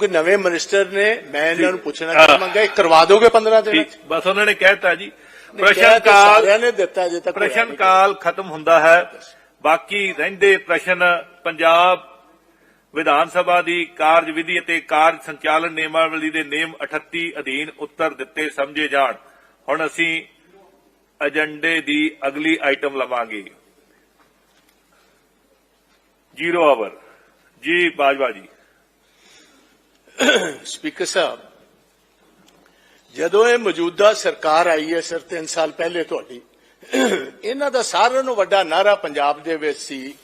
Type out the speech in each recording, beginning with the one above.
ਕੋਈ ਨਵੇਂ ਮਿਨਿਸਟਰ ਨੇ ਮੈਂ ਇਹਨਾਂ ਨੂੰ ਪੁੱਛਣਾ। ਚਾਹਾਂਗਾ ਇਹ ਕਰਵਾ ਦੋਗੇ 15 ਦਿਨ? ਠੀਕ। ਬਸ ਉਹਨਾਂ ਨੇ ਕਹਿਤਾ ਜੀ। ਪ੍ਰਸ਼ਨ ਕਾਲ ਨੇ ਦਿੱਤਾ ਜੇ ਤੱਕ ਪ੍ਰਸ਼ਨ। ਕਾਲ ਖਤਮ ਹੁੰਦਾ ਹੈ। ਬਾਕੀ ਰਹਿੰਦੇ ਪ੍ਰਸ਼ਨ ਪੰਜਾਬ ਵਿਧਾਨ ਸਭਾ ਦੀ ਕਾਰਜਵਿਧੀ ਅਤੇ ਕਾਰਜ ਸੰਚਾਲਨ ਨਿਯਮਾਵਲੀ ਦੇ ਨਿਯਮ 38 ਅਧੀਨ ਉੱਤਰ ਦਿੱਤੇ ਸਮਝੇ ਜਾਣ। ਹੁਣ ਅਸੀਂ ਏਜੰਡੇ ਦੀ ਅਗਲੀ ਆਈਟਮ ਲਵਾਂਗੇ। ਜ਼ੀਰੋ ਆਵਰ ਜੀ ਬਾਜਵਾ ਜੀ। ਸਪੀਕਰ ਸਾਹਿਬ ਜਦੋਂ ਇਹ ਮੌਜੂਦਾ ਸਰਕਾਰ ਆਈ ਹੈ ਸਰ 3 ਸਾਲ ਪਹਿਲੇ ਤੁਹਾਡੀ ਇਹਨਾਂ ਦਾ ਸਾਰਿਆਂ ਨੂੰ ਵੱਡਾ ਨਾਰਾ ਪੰਜਾਬ ਦੇ ਵਿੱਚ ਸੀ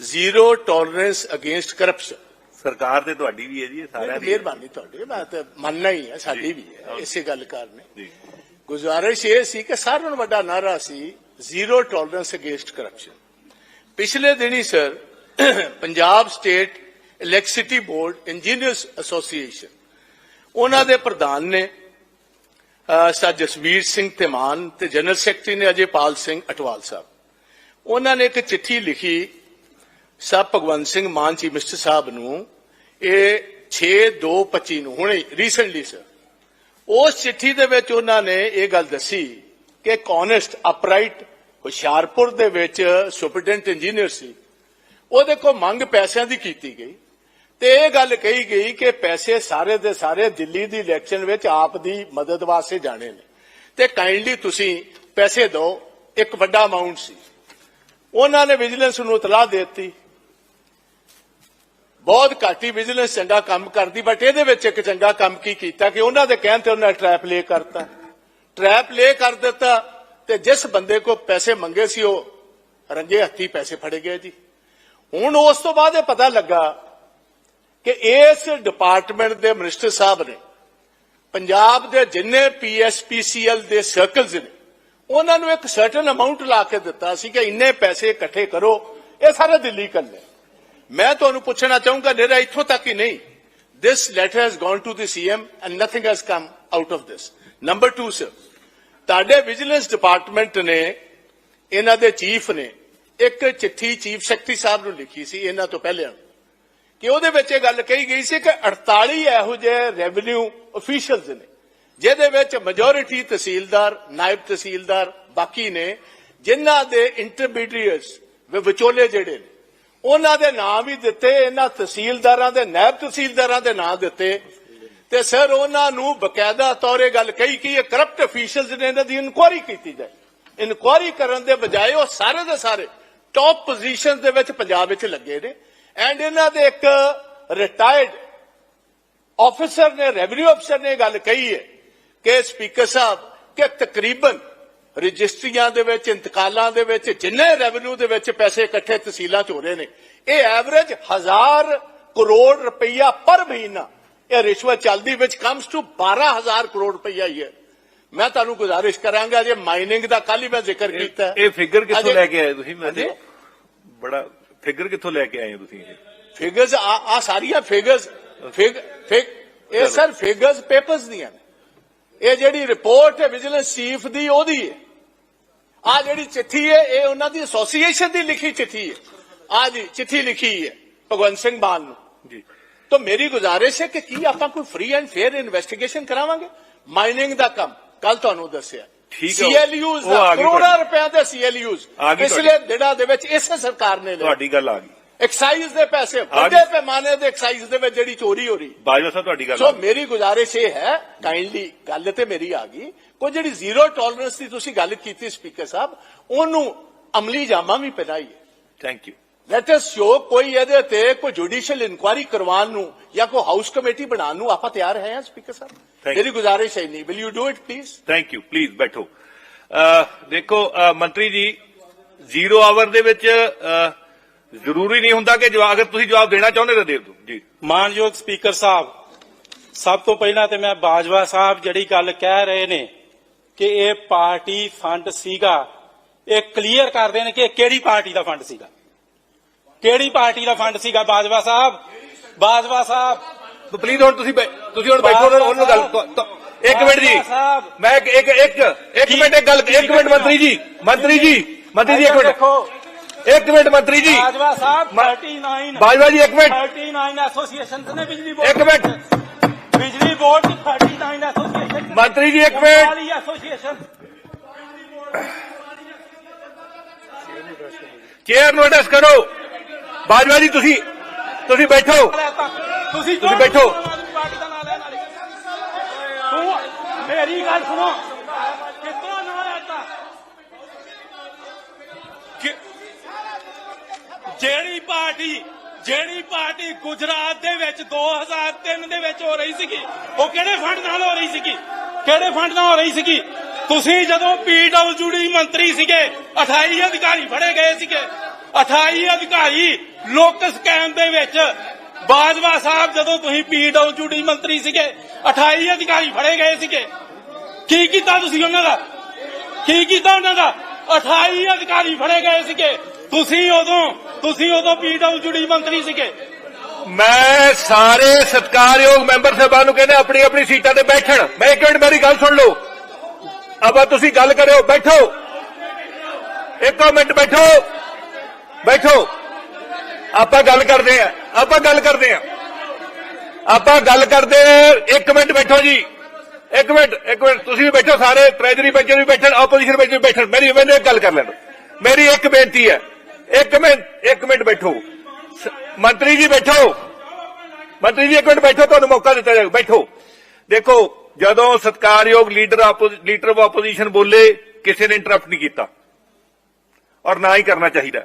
ਜ਼ੀਰੋ ਟੋਲਰੈਂਸ ਅਗੇਂਸਟ ਕਰਪਸ਼ਨ ਸਰਕਾਰ ਤੇ ਤੁਹਾਡੀ ਵੀ ਹੈ ਜੀ ਇਹ ਸਾਰਿਆਂ ਦੀ। ਮਿਹਰਬਾਨੀ ਤੁਹਾਡੀ ਮੈਂ ਤਾਂ ਮੰਨਣਾ ਹੀ ਹੈ ਸਾਡੀ ਵੀ ਹੈ ਇਸੇ ਗੱਲ ਕਾਰਨ। ਜੀ। ਗੁਜ਼ਾਰਿਸ਼ ਇਹ ਸੀ ਕਿ ਸਾਰਿਆਂ ਨੂੰ ਵੱਡਾ ਨਾਰਾ ਸੀ ਜ਼ੀਰੋ ਟੋਲਰੈਂਸ ਅਗੇਂਸਟ ਕਰਪਸ਼ਨ ਪਿਛਲੇ ਦਿਨੀ sir Punjab state electricity board engineers association ਉਹਨਾਂ ਦੇ ਪ੍ਰਧਾਨ ਨੇ ਅਹ, ਸਰ ਜਸਵੀਰ ਸਿੰਘ ਧਮਾਨ ਤੇ ਜਨਰਲ ਸੈਕਟਰੀ ਨੇ ਅਜੇਪਾਲ ਸਿੰਘ ਅਟਵਾਲ ਸਾਹਿਬ। ਉਹਨਾਂ ਨੇ ਇੱਕ ਚਿੱਠੀ ਲਿਖੀ ਸਾਹਿਬ ਭਗਵੰਤ ਸਿੰਘ ਮਾਨ ਚੀਫ ਮਿਸਟਰ ਸਾਹਿਬ ਨੂੰ ਇਹ 6/2/25 ਨੂੰ ਹੁਣੇ ਰੀਸੈਂਟਲੀ ਸਰ ਉਸ ਚਿੱਠੀ ਦੇ ਵਿੱਚ ਉਹਨਾਂ ਨੇ ਇਹ ਗੱਲ ਦੱਸੀ ਕਿ ਕੌਨੈਸਟ ਅਪਰਾਈਟ ਹੁਸ਼ਿਆਰਪੁਰ ਦੇ ਵਿੱਚ ਸੁਪਰਡੈਂਟ ਇੰਜੀਨੀਅਰ ਸੀ। ਉਹਦੇ ਕੋਲ ਮੰਗ ਪੈਸਿਆਂ ਦੀ ਕੀਤੀ ਗਈ। ਤੇ ਇਹ ਗੱਲ ਕਹੀ ਗਈ ਕਿ ਪੈਸੇ ਸਾਰੇ ਦੇ ਸਾਰੇ ਦਿੱਲੀ ਦੀ ਇਲੈਕਸ਼ਨ ਵਿੱਚ ਆਪ ਦੀ ਮਦਦ ਵਾਸਤੇ ਜਾਣੇ ਨੇ। ਤੇ ਕਾਈਂਡਲੀ ਤੁਸੀਂ ਪੈਸੇ ਦਿਓ, ਇੱਕ ਵੱਡਾ ਅਮਾਉਂਟ ਸੀ। ਉਹਨਾਂ ਨੇ ਵਿਜੀਲੈਂਸ ਨੂੰ ਇਤਲਾਹ ਦੇ ਦਿੱਤੀ। ਬਹੁਤ ਘੱਟ ਹੀ ਵਿਜੀਲੈਂਸ ਚੰਗਾ ਕੰਮ ਕਰਦੀ ਬਟ ਇਹਦੇ ਵਿੱਚ ਇੱਕ ਚੰਗਾ ਕੰਮ ਕੀ ਕੀਤਾ ਕਿ ਉਹਨਾਂ ਦੇ ਕਹਿਣ ਤੇ ਉਹਨਾਂ ਟ੍ਰੈਪ ਲੇ ਕਰਤਾ। ਟ੍ਰੈਪ ਲੇ ਕਰ ਦਿੱਤਾ ਤੇ ਜਿਸ ਬੰਦੇ ਕੋ ਪੈਸੇ ਮੰਗੇ ਸੀ ਉਹ ਰੰਗੇ ਹੱਥੀ ਪੈਸੇ ਫੜੇ ਗਏ ਜੀ। ਹੁਣ ਉਸ ਤੋਂ ਬਾਅਦ ਇਹ ਪਤਾ ਲੱਗਾ ਕਿ ਇਸ ਡਿਪਾਰਟਮੈਂਟ ਦੇ ਮਿਨਿਸਟਰ ਸਾਹਿਬ ਨੇ ਪੰਜਾਬ ਦੇ ਜਿੰਨੇ ਪੀਐਸਪੀਸੀਐਲ ਦੇ ਸਰਕਲਸ ਨੇ ਉਹਨਾਂ ਨੂੰ ਇੱਕ ਸਰਟਨ ਅਮਾਉਂਟ ਲਾ ਕੇ ਦਿੱਤਾ ਸੀ ਕਿ ਇੰਨੇ ਪੈਸੇ ਇਕੱਠੇ ਕਰੋ ਇਹ ਸਾਰਾ ਦਿੱਲੀ ਕੱਲੇ ਮੈਂ ਤੁਹਾਨੂੰ ਪੁੱਛਣਾ ਚਾਹੂੰਗਾ ਨੇਰਾ ਇੱਥੋਂ ਤੱਕ ਹੀ ਨਹੀਂ। This letter has gone to the CM and nothing has come out of this. Number two, sir, ਤੁਹਾਡੇ ਵਿਜੀਲੈਂਸ ਡਿਪਾਰਟਮੈਂਟ ਨੇ ਇਹਨਾਂ ਦੇ ਚੀਫ ਨੇ ਇੱਕ ਚਿੱਠੀ ਚੀਫ ਸੈਕਟਰੀ ਸਾਹਿਬ ਨੂੰ ਲਿਖੀ ਸੀ ਇਹਨਾਂ ਤੋਂ ਪਹਿਲੇ। ਕਿ ਉਹਦੇ ਵਿੱਚ ਇਹ ਗੱਲ ਕਹੀ ਗਈ ਸੀ ਕਿ 48 ਇਹੋ ਜਿਹੇ ਰੈਵਨਿਊ ਅਫੀਸ਼ੀਅਲਸ ਨੇ, ਜਿਹਦੇ ਵਿੱਚ ਮੈਜੋਰਿਟੀ ਤਹਿਸੀਲਦਾਰ, ਨਾਇਬ ਤਹਿਸੀਲਦਾਰ ਬਾਕੀ ਨੇ, ਜਿਨ੍ਹਾਂ ਦੇ ਇੰਟਰਮੀਡੀਏਟਸ ਵਿਚੋਲੇ ਜਿਹੜੇ ਨੇ, ਉਹਨਾਂ ਦੇ ਨਾਂ ਵੀ ਦਿੱਤੇ, ਇਹਨਾਂ ਤਹਿਸੀਲਦਾਰਾਂ ਦੇ, ਨਾਇਬ ਤਹਿਸੀਲਦਾਰਾਂ ਦੇ ਨਾਂ ਦਿੱਤੇ, ਤੇ ਸਰ ਉਹਨਾਂ ਨੂੰ ਬਕਾਇਦਾ ਤੌਰ ਇਹ ਗੱਲ ਕਹੀ ਕਿ ਇਹ ਕਰਪਟ ਅਫੀਸ਼ੀਅਲਸ ਨੇ, ਇਹਨਾਂ ਦੀ ਇਨਕੁਆਇਰੀ ਕੀਤੀ ਜਾਏ। ਇਨਕੁਆਇਰੀ ਕਰਨ ਦੇ ਬਜਾਏ ਉਹ ਸਾਰੇ ਦੇ ਸਾਰੇ ਟੌਪ ਪੋਜੀਸ਼ਨ ਦੇ ਵਿੱਚ ਪੰਜਾਬ ਵਿੱਚ ਲੱਗੇ ਨੇ। ਐਂਡ ਇਹਨਾਂ ਦੇ ਇੱਕ ਰਿਟਾਇਰਡ ਆਫੀਸਰ ਨੇ ਰੈਵਨਿਊ ਅਫਸਰ ਨੇ ਇਹ ਗੱਲ ਕਹੀ ਹੈ ਕਿ ਸਪੀਕਰ ਸਾਹਿਬ ਕਿ ਤਕਰੀਬਨ ਰਜਿਸਟਰੀਆਂ ਦੇ ਵਿੱਚ ਇੰਤਕਾਲਾਂ ਦੇ ਵਿੱਚ ਜਿੰਨੇ ਰੈਵਨਿਊ ਦੇ ਵਿੱਚ ਪੈਸੇ ਇਕੱਠੇ ਤਹਿਸੀਲਾਂ 'ਚ ਹੋ ਰਹੇ ਨੇ ਇਹ ਐਵਰੇਜ 1000 ਕਰੋੜ ਰੁਪਈਆ ਪਰ ਮਹੀਨਾ ਇਹ ਰਿਸ਼ਵਤ ਚੱਲਦੀ ਵਿੱਚ ਕਮਸ ਟੂ 12000 ਕਰੋੜ ਰੁਪਈਆ ਹੀ ਹੈ ਮੈਂ ਤੁਹਾਨੂੰ ਗੁਜ਼ਾਰਿਸ਼ ਕਰਾਂਗਾ ਜੇ ਮਾਈਨਿੰਗ ਦਾ ਕੱਲ ਹੀ ਮੈਂ ਜ਼ਿਕਰ ਕੀਤਾ। ਇਹ ਫਿਗਰ ਕਿੱਥੋਂ ਲੈ ਕੇ ਆਏ ਤੁਸੀਂ ਹਾਂਜੀ? ਬੜਾ ਫਿਗਰ ਕਿੱਥੋਂ ਲੈ ਕੇ ਆਏ ਹੋ ਤੁਸੀਂ ਇਹ? ਫਿਗਰਸ ਆ ਆ ਸਾਰੀਆਂ ਫਿਗਰਸ ਫਿਗ ਫਿਗ ਇਹ। ਸਰ ਫਿਗਰਸ ਪੇਪਰਸ ਦੀਆਂ ਨੇ। ਇਹ ਜਿਹੜੀ ਰਿਪੋਰਟ ਹੈ ਵਿਜੀਲੈਂਸ ਚੀਫ ਦੀ ਉਹਦੀ ਹੈ। ਆ ਜਿਹੜੀ ਚਿੱਠੀ ਹੈ ਇਹ ਉਹਨਾਂ ਦੀ ਐਸੋਸੀਏਸ਼ਨ ਦੀ ਲਿਖੀ ਚਿੱਠੀ ਹੈ। ਆ ਜੀ ਚਿੱਠੀ ਲਿਖੀ ਹੈ ਭਗਵੰਤ ਸਿੰਘ ਮਾਨ ਨੂੰ। ਜੀ। ਤਾਂ ਮੇਰੀ ਗੁਜ਼ਾਰਿਸ਼ ਹੈ ਕਿ ਕੀ ਆਪਾਂ ਕੋਈ ਫ੍ਰੀ ਐਂਡ ਫੇਅਰ ਇਨਵੈਸਟੀਗੇਸ਼ਨ ਕਰਾਵਾਂਗੇ? ਮਾਈਨਿੰਗ ਦਾ ਕੰਮ ਕੱਲ ਤੁਹਾਨੂੰ ਦੱਸਿਆ। ਠੀਕ ਹੈ। ਸੀਐਲਯੂਜ਼ ਉਹ ਆ ਗਈ ਕਰੋੜਾਂ ਤੁਹਾਡੀ। ਰੁਪਏ ਦੇ ਸੀਐਲਯੂਜ਼ ਆ ਗਈ ਪਿਛਲੇ ਦਿਨਾਂ ਦੇ ਵਿੱਚ ਇਸੇ ਸਰਕਾਰ ਨੇ ਲਏ ਤੁਹਾਡੀ ਗੱਲ ਆ ਗਈ ਐਕਸਾਈਜ਼ ਦੇ ਪੈਸੇ ਵੱਡੇ। ਪੈਮਾਨੇ ਦੇ ਐਕਸਾਈਜ਼ ਦੇ ਵਿੱਚ ਜਿਹੜੀ ਚੋਰੀ ਹੋ ਰਹੀ ਬਾਜਵਾ ਸਾਹਿਬ ਤੁਹਾਡੀ ਗੱਲ ਆ ਸੋ ਗਈ। ਮੇਰੀ ਗੁਜ਼ਾਰਿਸ਼ ਇਹ ਹੈ ਕਾਈਂਡਲੀ ਗੱਲ ਤੇ ਮੇਰੀ ਆ ਗਈ ਕੋਈ ਜਿਹੜੀ ਜ਼ੀਰੋ ਟੋਲਰੈਂਸ ਦੀ ਤੁਸੀਂ ਗੱਲ ਕੀਤੀ ਸਪੀਕਰ ਸਾਹਿਬ ਉਹਨੂੰ ਅਮਲੀ ਜਾਮਾ ਵੀ ਪਹਿਨਾਈਏ thank you let us show ਕੋਈ ਇਹਦੇ ਤੇ ਕੋਈ ਜੁਡੀਸ਼ੀਅਲ ਇਨਕੁਆਇਰੀ ਕਰਵਾਉਣ ਨੂੰ ਜਾਂ ਕੋਈ ਹਾਊਸ ਕਮੇਟੀ ਬਣਾਉਣ ਨੂੰ ਆਪਾਂ ਤਿਆਰ ਹੈ ਸਪੀਕਰ ਸਾਹਿਬ ਮੇਰੀ ਗੁਜ਼ਾਰਿਸ਼ ਹੈ ਨਹੀਂ will you do it please thank you please ਬੈਠੋ। ਅਹ, ਦੇਖੋ ਅਹ, ਮੰਤਰੀ ਜੀ ਜ਼ੀਰੋ ਆਵਰ ਦੇ ਵਿੱਚ ਅਹ, ਜ਼ਰੂਰੀ ਨਹੀਂ ਹੁੰਦਾ ਕਿ ਜਵਾਬ ਅਗਰ ਤੁਸੀਂ ਜਵਾਬ ਦੇਣਾ ਚਾਹੁੰਦੇ ਤਾਂ ਦੇ ਦਿਓ। ਜੀ। ਮਾਨਯੋਗ ਸਪੀਕਰ ਸਾਹਿਬ ਸਭ ਤੋਂ ਪਹਿਲਾਂ ਤੇ ਮੈਂ ਬਾਜਵਾ ਸਾਹਿਬ ਜਿਹੜੀ ਗੱਲ ਕਹਿ ਰਹੇ ਨੇ ਕਿ ਇਹ ਪਾਰਟੀ ਫੰਡ ਸੀਗਾ ਇਹ ਕਲੀਅਰ ਕਰਦੇ ਨੇ ਕਿ ਇਹ ਕਿਹੜੀ ਪਾਰਟੀ ਦਾ ਫੰਡ ਸੀਗਾ? ਕਿਹੜੀ ਪਾਰਟੀ ਦਾ ਫੰਡ ਸੀਗਾ ਬਾਜਵਾ ਸਾਹਿਬ? ਬਾਜਵਾ ਸਾਹਿਬ ਪਲੀਜ਼ ਹੁਣ ਤੁਸੀਂ ਬੈ- ਤੁਸੀਂ ਹੁਣ ਬੈਠੋ ਉਹਨਾਂ ਉਹਨਾਂ ਨਾਲ ਗੱਲ ਤ- ਤ- ਇੱਕ ਮਿੰਟ ਜੀ ਸਾਹਿਬ। ਮੈਂ ਇੱਕ ਇੱਕ ਇੱਕ ਇੱਕ ਮਿੰਟ ਇੱਕ ਗੱਲ ਇੱਕ ਮਿੰਟ ਮੰਤਰੀ ਜੀ ਮੰਤਰੀ ਜੀ ਮੰਤਰੀ ਜੀ ਇੱਕ ਮਿੰਟ ਦੇਖੋ ਇੱਕ ਮਿੰਟ ਮੰਤਰੀ ਜੀ ਬਾਜਵਾ ਸਾਹਿਬ ਮਾ- 39 ਬਾਜਵਾ ਜੀ ਇੱਕ ਮਿੰਟ 39 ਐਸੋਸੀਏਸ਼ਨ ਨੇ ਬਿਜਲੀ ਬੋਰਡ ਇੱਕ ਮਿੰਟ ਮੰਤਰੀ ਜੀ ਇੱਕ ਮਿੰਟ ਵਾਲੀ ਐਸੋਸੀਏਸ਼ਨ ਚੇਅਰ ਨੂੰ ਐਡਰੈਸ ਕਰੋ ਬਾਜਵਾ ਜੀ ਤੁਸੀਂ ਤੁਸੀਂ ਬੈਠੋ ਤੁਸੀਂ ਤੁਸੀਂ ਬੈਠੋ। ਪਾਰਟੀ ਦਾ ਨਾਮ ਲੈ ਨਾਲੇ ਤੂੰ ਮੇਰੀ ਗੱਲ ਸੁਣੋ। ਕਿਤਨਾ ਨਾਮ ਲੈਤਾ ਕਿ- ਜਿਹੜੀ ਪਾਰਟੀ ਜਿਹੜੀ ਪਾਰਟੀ ਗੁਜਰਾਤ ਦੇ ਵਿੱਚ 2003 ਦੇ ਵਿੱਚ ਹੋ ਰਹੀ ਸੀਗੀ ਉਹ ਕਿਹੜੇ ਫੰਡ ਨਾਲ ਹੋ ਰਹੀ ਸੀਗੀ? ਕਿਹੜੇ ਫੰਡ ਨਾਲ ਹੋ ਰਹੀ ਸੀਗੀ? ਤੁਸੀਂ ਜਦੋਂ ਪੀਡਬਲਯੂਡੀ ਮੰਤਰੀ ਸੀਗੇ 28 ਅਧਿਕਾਰੀ ਫੜੇ ਗਏ ਸੀਗੇ। 28 ਅਧਿਕਾਰੀ ਲੋਕ ਸਕੈਮ ਦੇ ਵਿੱਚ ਬਾਜਵਾ ਸਾਹਿਬ ਜਦੋਂ ਤੁਸੀਂ ਪੀਡਬਲਯੂਡੀ ਮੰਤਰੀ ਸੀਗੇ 28 ਅਧਿਕਾਰੀ ਫੜੇ ਗਏ ਸੀਗੇ। ਕੀ ਕੀਤਾ ਤੁਸੀਂ ਉਹਨਾਂ ਦਾ? ਕੀ ਕੀਤਾ ਉਹਨਾਂ ਦਾ? 28 ਅਧਿਕਾਰੀ ਫੜੇ ਗਏ ਸੀਗੇ। ਤੁਸੀਂ ਉਦੋਂ ਤੁਸੀਂ ਉਦੋਂ ਪੀਡਬਲਯੂਡੀ ਮੰਤਰੀ ਸੀਗੇ। ਮੈਂ ਸਾਰੇ ਸਤਿਕਾਰਯੋਗ ਮੈਂਬਰ ਸਾਹਿਬਾਨ ਨੂੰ ਕਹਿੰਦਾ, ਆਪਣੀ ਆਪਣੀ ਸੀਟਾਂ ਤੇ ਬੈਠਣ। ਮੈਂ ਇੱਕ ਮਿੰਟ, ਮੇਰੀ ਗੱਲ ਸੁਣ ਲਓ। ਅਬਾ ਤੁਸੀਂ ਗੱਲ ਕਰਿਓ, ਬੈਠੋ। ਇੱਕ ਮਿੰਟ ਬੈਠੋ। ਬੈਠੋ। ਆਪਾਂ ਗੱਲ ਕਰਦੇ ਆ ਆਪਾਂ ਗੱਲ ਕਰਦੇ ਆ ਆਪਾਂ ਗੱਲ ਕਰਦੇ ਆ ਇੱਕ ਮਿੰਟ ਬੈਠੋ ਜੀ। ਇੱਕ ਮਿੰਟ ਇੱਕ ਮਿੰਟ, ਤੁਸੀਂ ਵੀ ਬੈਠੋ, ਸਾਰੇ ਟ੍ਰੈਜਰੀ ਬੈਂਚਰ ਵੀ ਬੈਠਣ ਆਪੋਜੀਸ਼ਨ ਬੈਂਚਰ ਵੀ ਬੈਠਣ। ਮੇਰੀ ਮੈਨੂੰ ਗੱਲ ਕਰ ਲੈਣ ਮੇਰੀ ਇੱਕ ਬੇਨਤੀ ਹੈ। ਇੱਕ ਮਿੰਟ ਇੱਕ ਮਿੰਟ ਬੈਠੋ। ਮੰਤਰੀ ਜੀ ਬੈਠੋ। ਮੰਤਰੀ ਜੀ, ਇੱਕ ਮਿੰਟ ਬੈਠੋ, ਤੁਹਾਨੂੰ ਮੌਕਾ ਦਿੱਤਾ ਜਾਊਗਾ ਬੈਠੋ। ਦੇਖੋ, ਜਦੋਂ ਸਤਕਾਰਯੋਗ ਲੀਡਰ ਲੀਡਰ ਆਫ ਆਪੋਜੀਸ਼ਨ ਬੋਲੇ, ਕਿਸੇ ਨੇ ਇੰਟਰਰਪਟ ਨਹੀਂ ਕੀਤਾ। ਔਰ ਨਾ ਹੀ ਕਰਨਾ ਚਾਹੀਦਾ।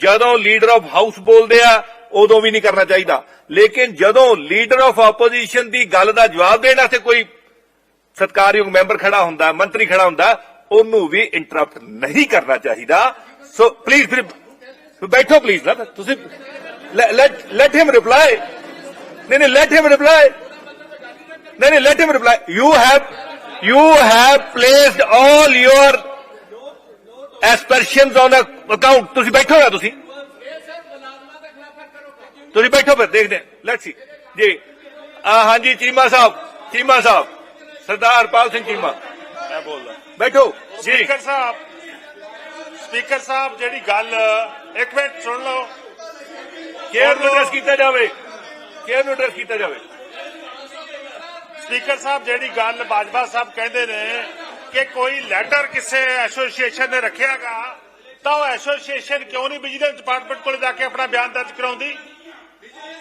ਜਦੋਂ ਲੀਡਰ ਆਫ ਹਾਊਸ ਬੋਲਦੇ ਆ, ਉਦੋਂ ਵੀ ਨਹੀਂ ਕਰਨਾ ਚਾਹੀਦਾ। ਲੇਕਿਨ ਜਦੋਂ ਲੀਡਰ ਆਫ ਆਪੋਜੀਸ਼ਨ ਦੀ ਗੱਲ ਦਾ ਜਵਾਬ ਦੇਣ ਵਾਸਤੇ ਕੋਈ ਸਤਕਾਰਯੋਗ ਮੈਂਬਰ ਖੜਾ ਹੁੰਦਾ, ਮੰਤਰੀ ਖੜਾ ਹੁੰਦਾ, ਉਹਨੂੰ ਵੀ ਇੰਟਰਪਟ ਨਹੀਂ ਕਰਨਾ ਚਾਹੀਦਾ। ਸੋ ਪਲੀਜ਼ ਫਿਰ ਬੈਠੋ ਪਲੀਜ਼ ਨਾ ਤੁਸੀਂ ਲੈਟ ਲੈਟ ਹਿਮ ਰਿਪਲਾਈ ਨਹੀਂ ਨਹੀਂ ਲੈਟ ਹਿਮ ਰਿਪਲਾਈ ਨਹੀਂ ਨਹੀਂ let him reply you have you have placed all your aspersions on account ਤੁਸੀਂ ਬੈਠੋ ਨਾ ਤੁਸੀਂ? ਤੁਸੀਂ ਬੈਠੋ ਫਿਰ ਦੇਖਦੇ ਲੈਟਸ ਸੀ ਜੀ। ਆ ਹਾਂਜੀ ਚੀਮਾ ਸਾਹਿਬ ਚੀਮਾ ਸਾਹਿਬ। ਸਰਦਾਰ ਪਾਲ ਸਿੰਘ ਚੀਮਾ। ਮੈਂ ਬੋਲਦਾ। ਬੈਠੋ। ਜੀ। ਸਪੀਕਰ ਸਾਹਿਬ ਸਪੀਕਰ ਸਾਹਿਬ ਜਿਹੜੀ ਗੱਲ ਇੱਕ ਮਿੰਟ ਸੁਣ ਲਓ। ਕੇਅਰ ਨੂੰ ਐਡਰੈਸ ਕੀਤਾ ਜਾਵੇ? ਕੇਅਰ ਨੂੰ ਐਡਰੈਸ ਕੀਤਾ ਜਾਵੇ? ਸਪੀਕਰ ਸਾਹਿਬ ਜਿਹੜੀ ਗੱਲ ਬਾਜਵਾ ਸਾਹਿਬ ਕਹਿੰਦੇ ਨੇ ਕਿ ਕੋਈ ਲੈਟਰ ਕਿਸੇ ਐਸੋਸੀਏਸ਼ਨ ਨੇ ਰੱਖਿਆਗਾ ਤਾਂ ਉਹ ਐਸੋਸੀਏਸ਼ਨ ਕਿਉਂ ਨਹੀਂ ਵਿਜੀਲੈਂਸ ਡਿਪਾਰਟਮੈਂਟ ਕੋਲ ਜਾ ਕੇ ਆਪਣਾ ਬਿਆਨ ਦਰਜ ਕਰਾਉਂਦੀ?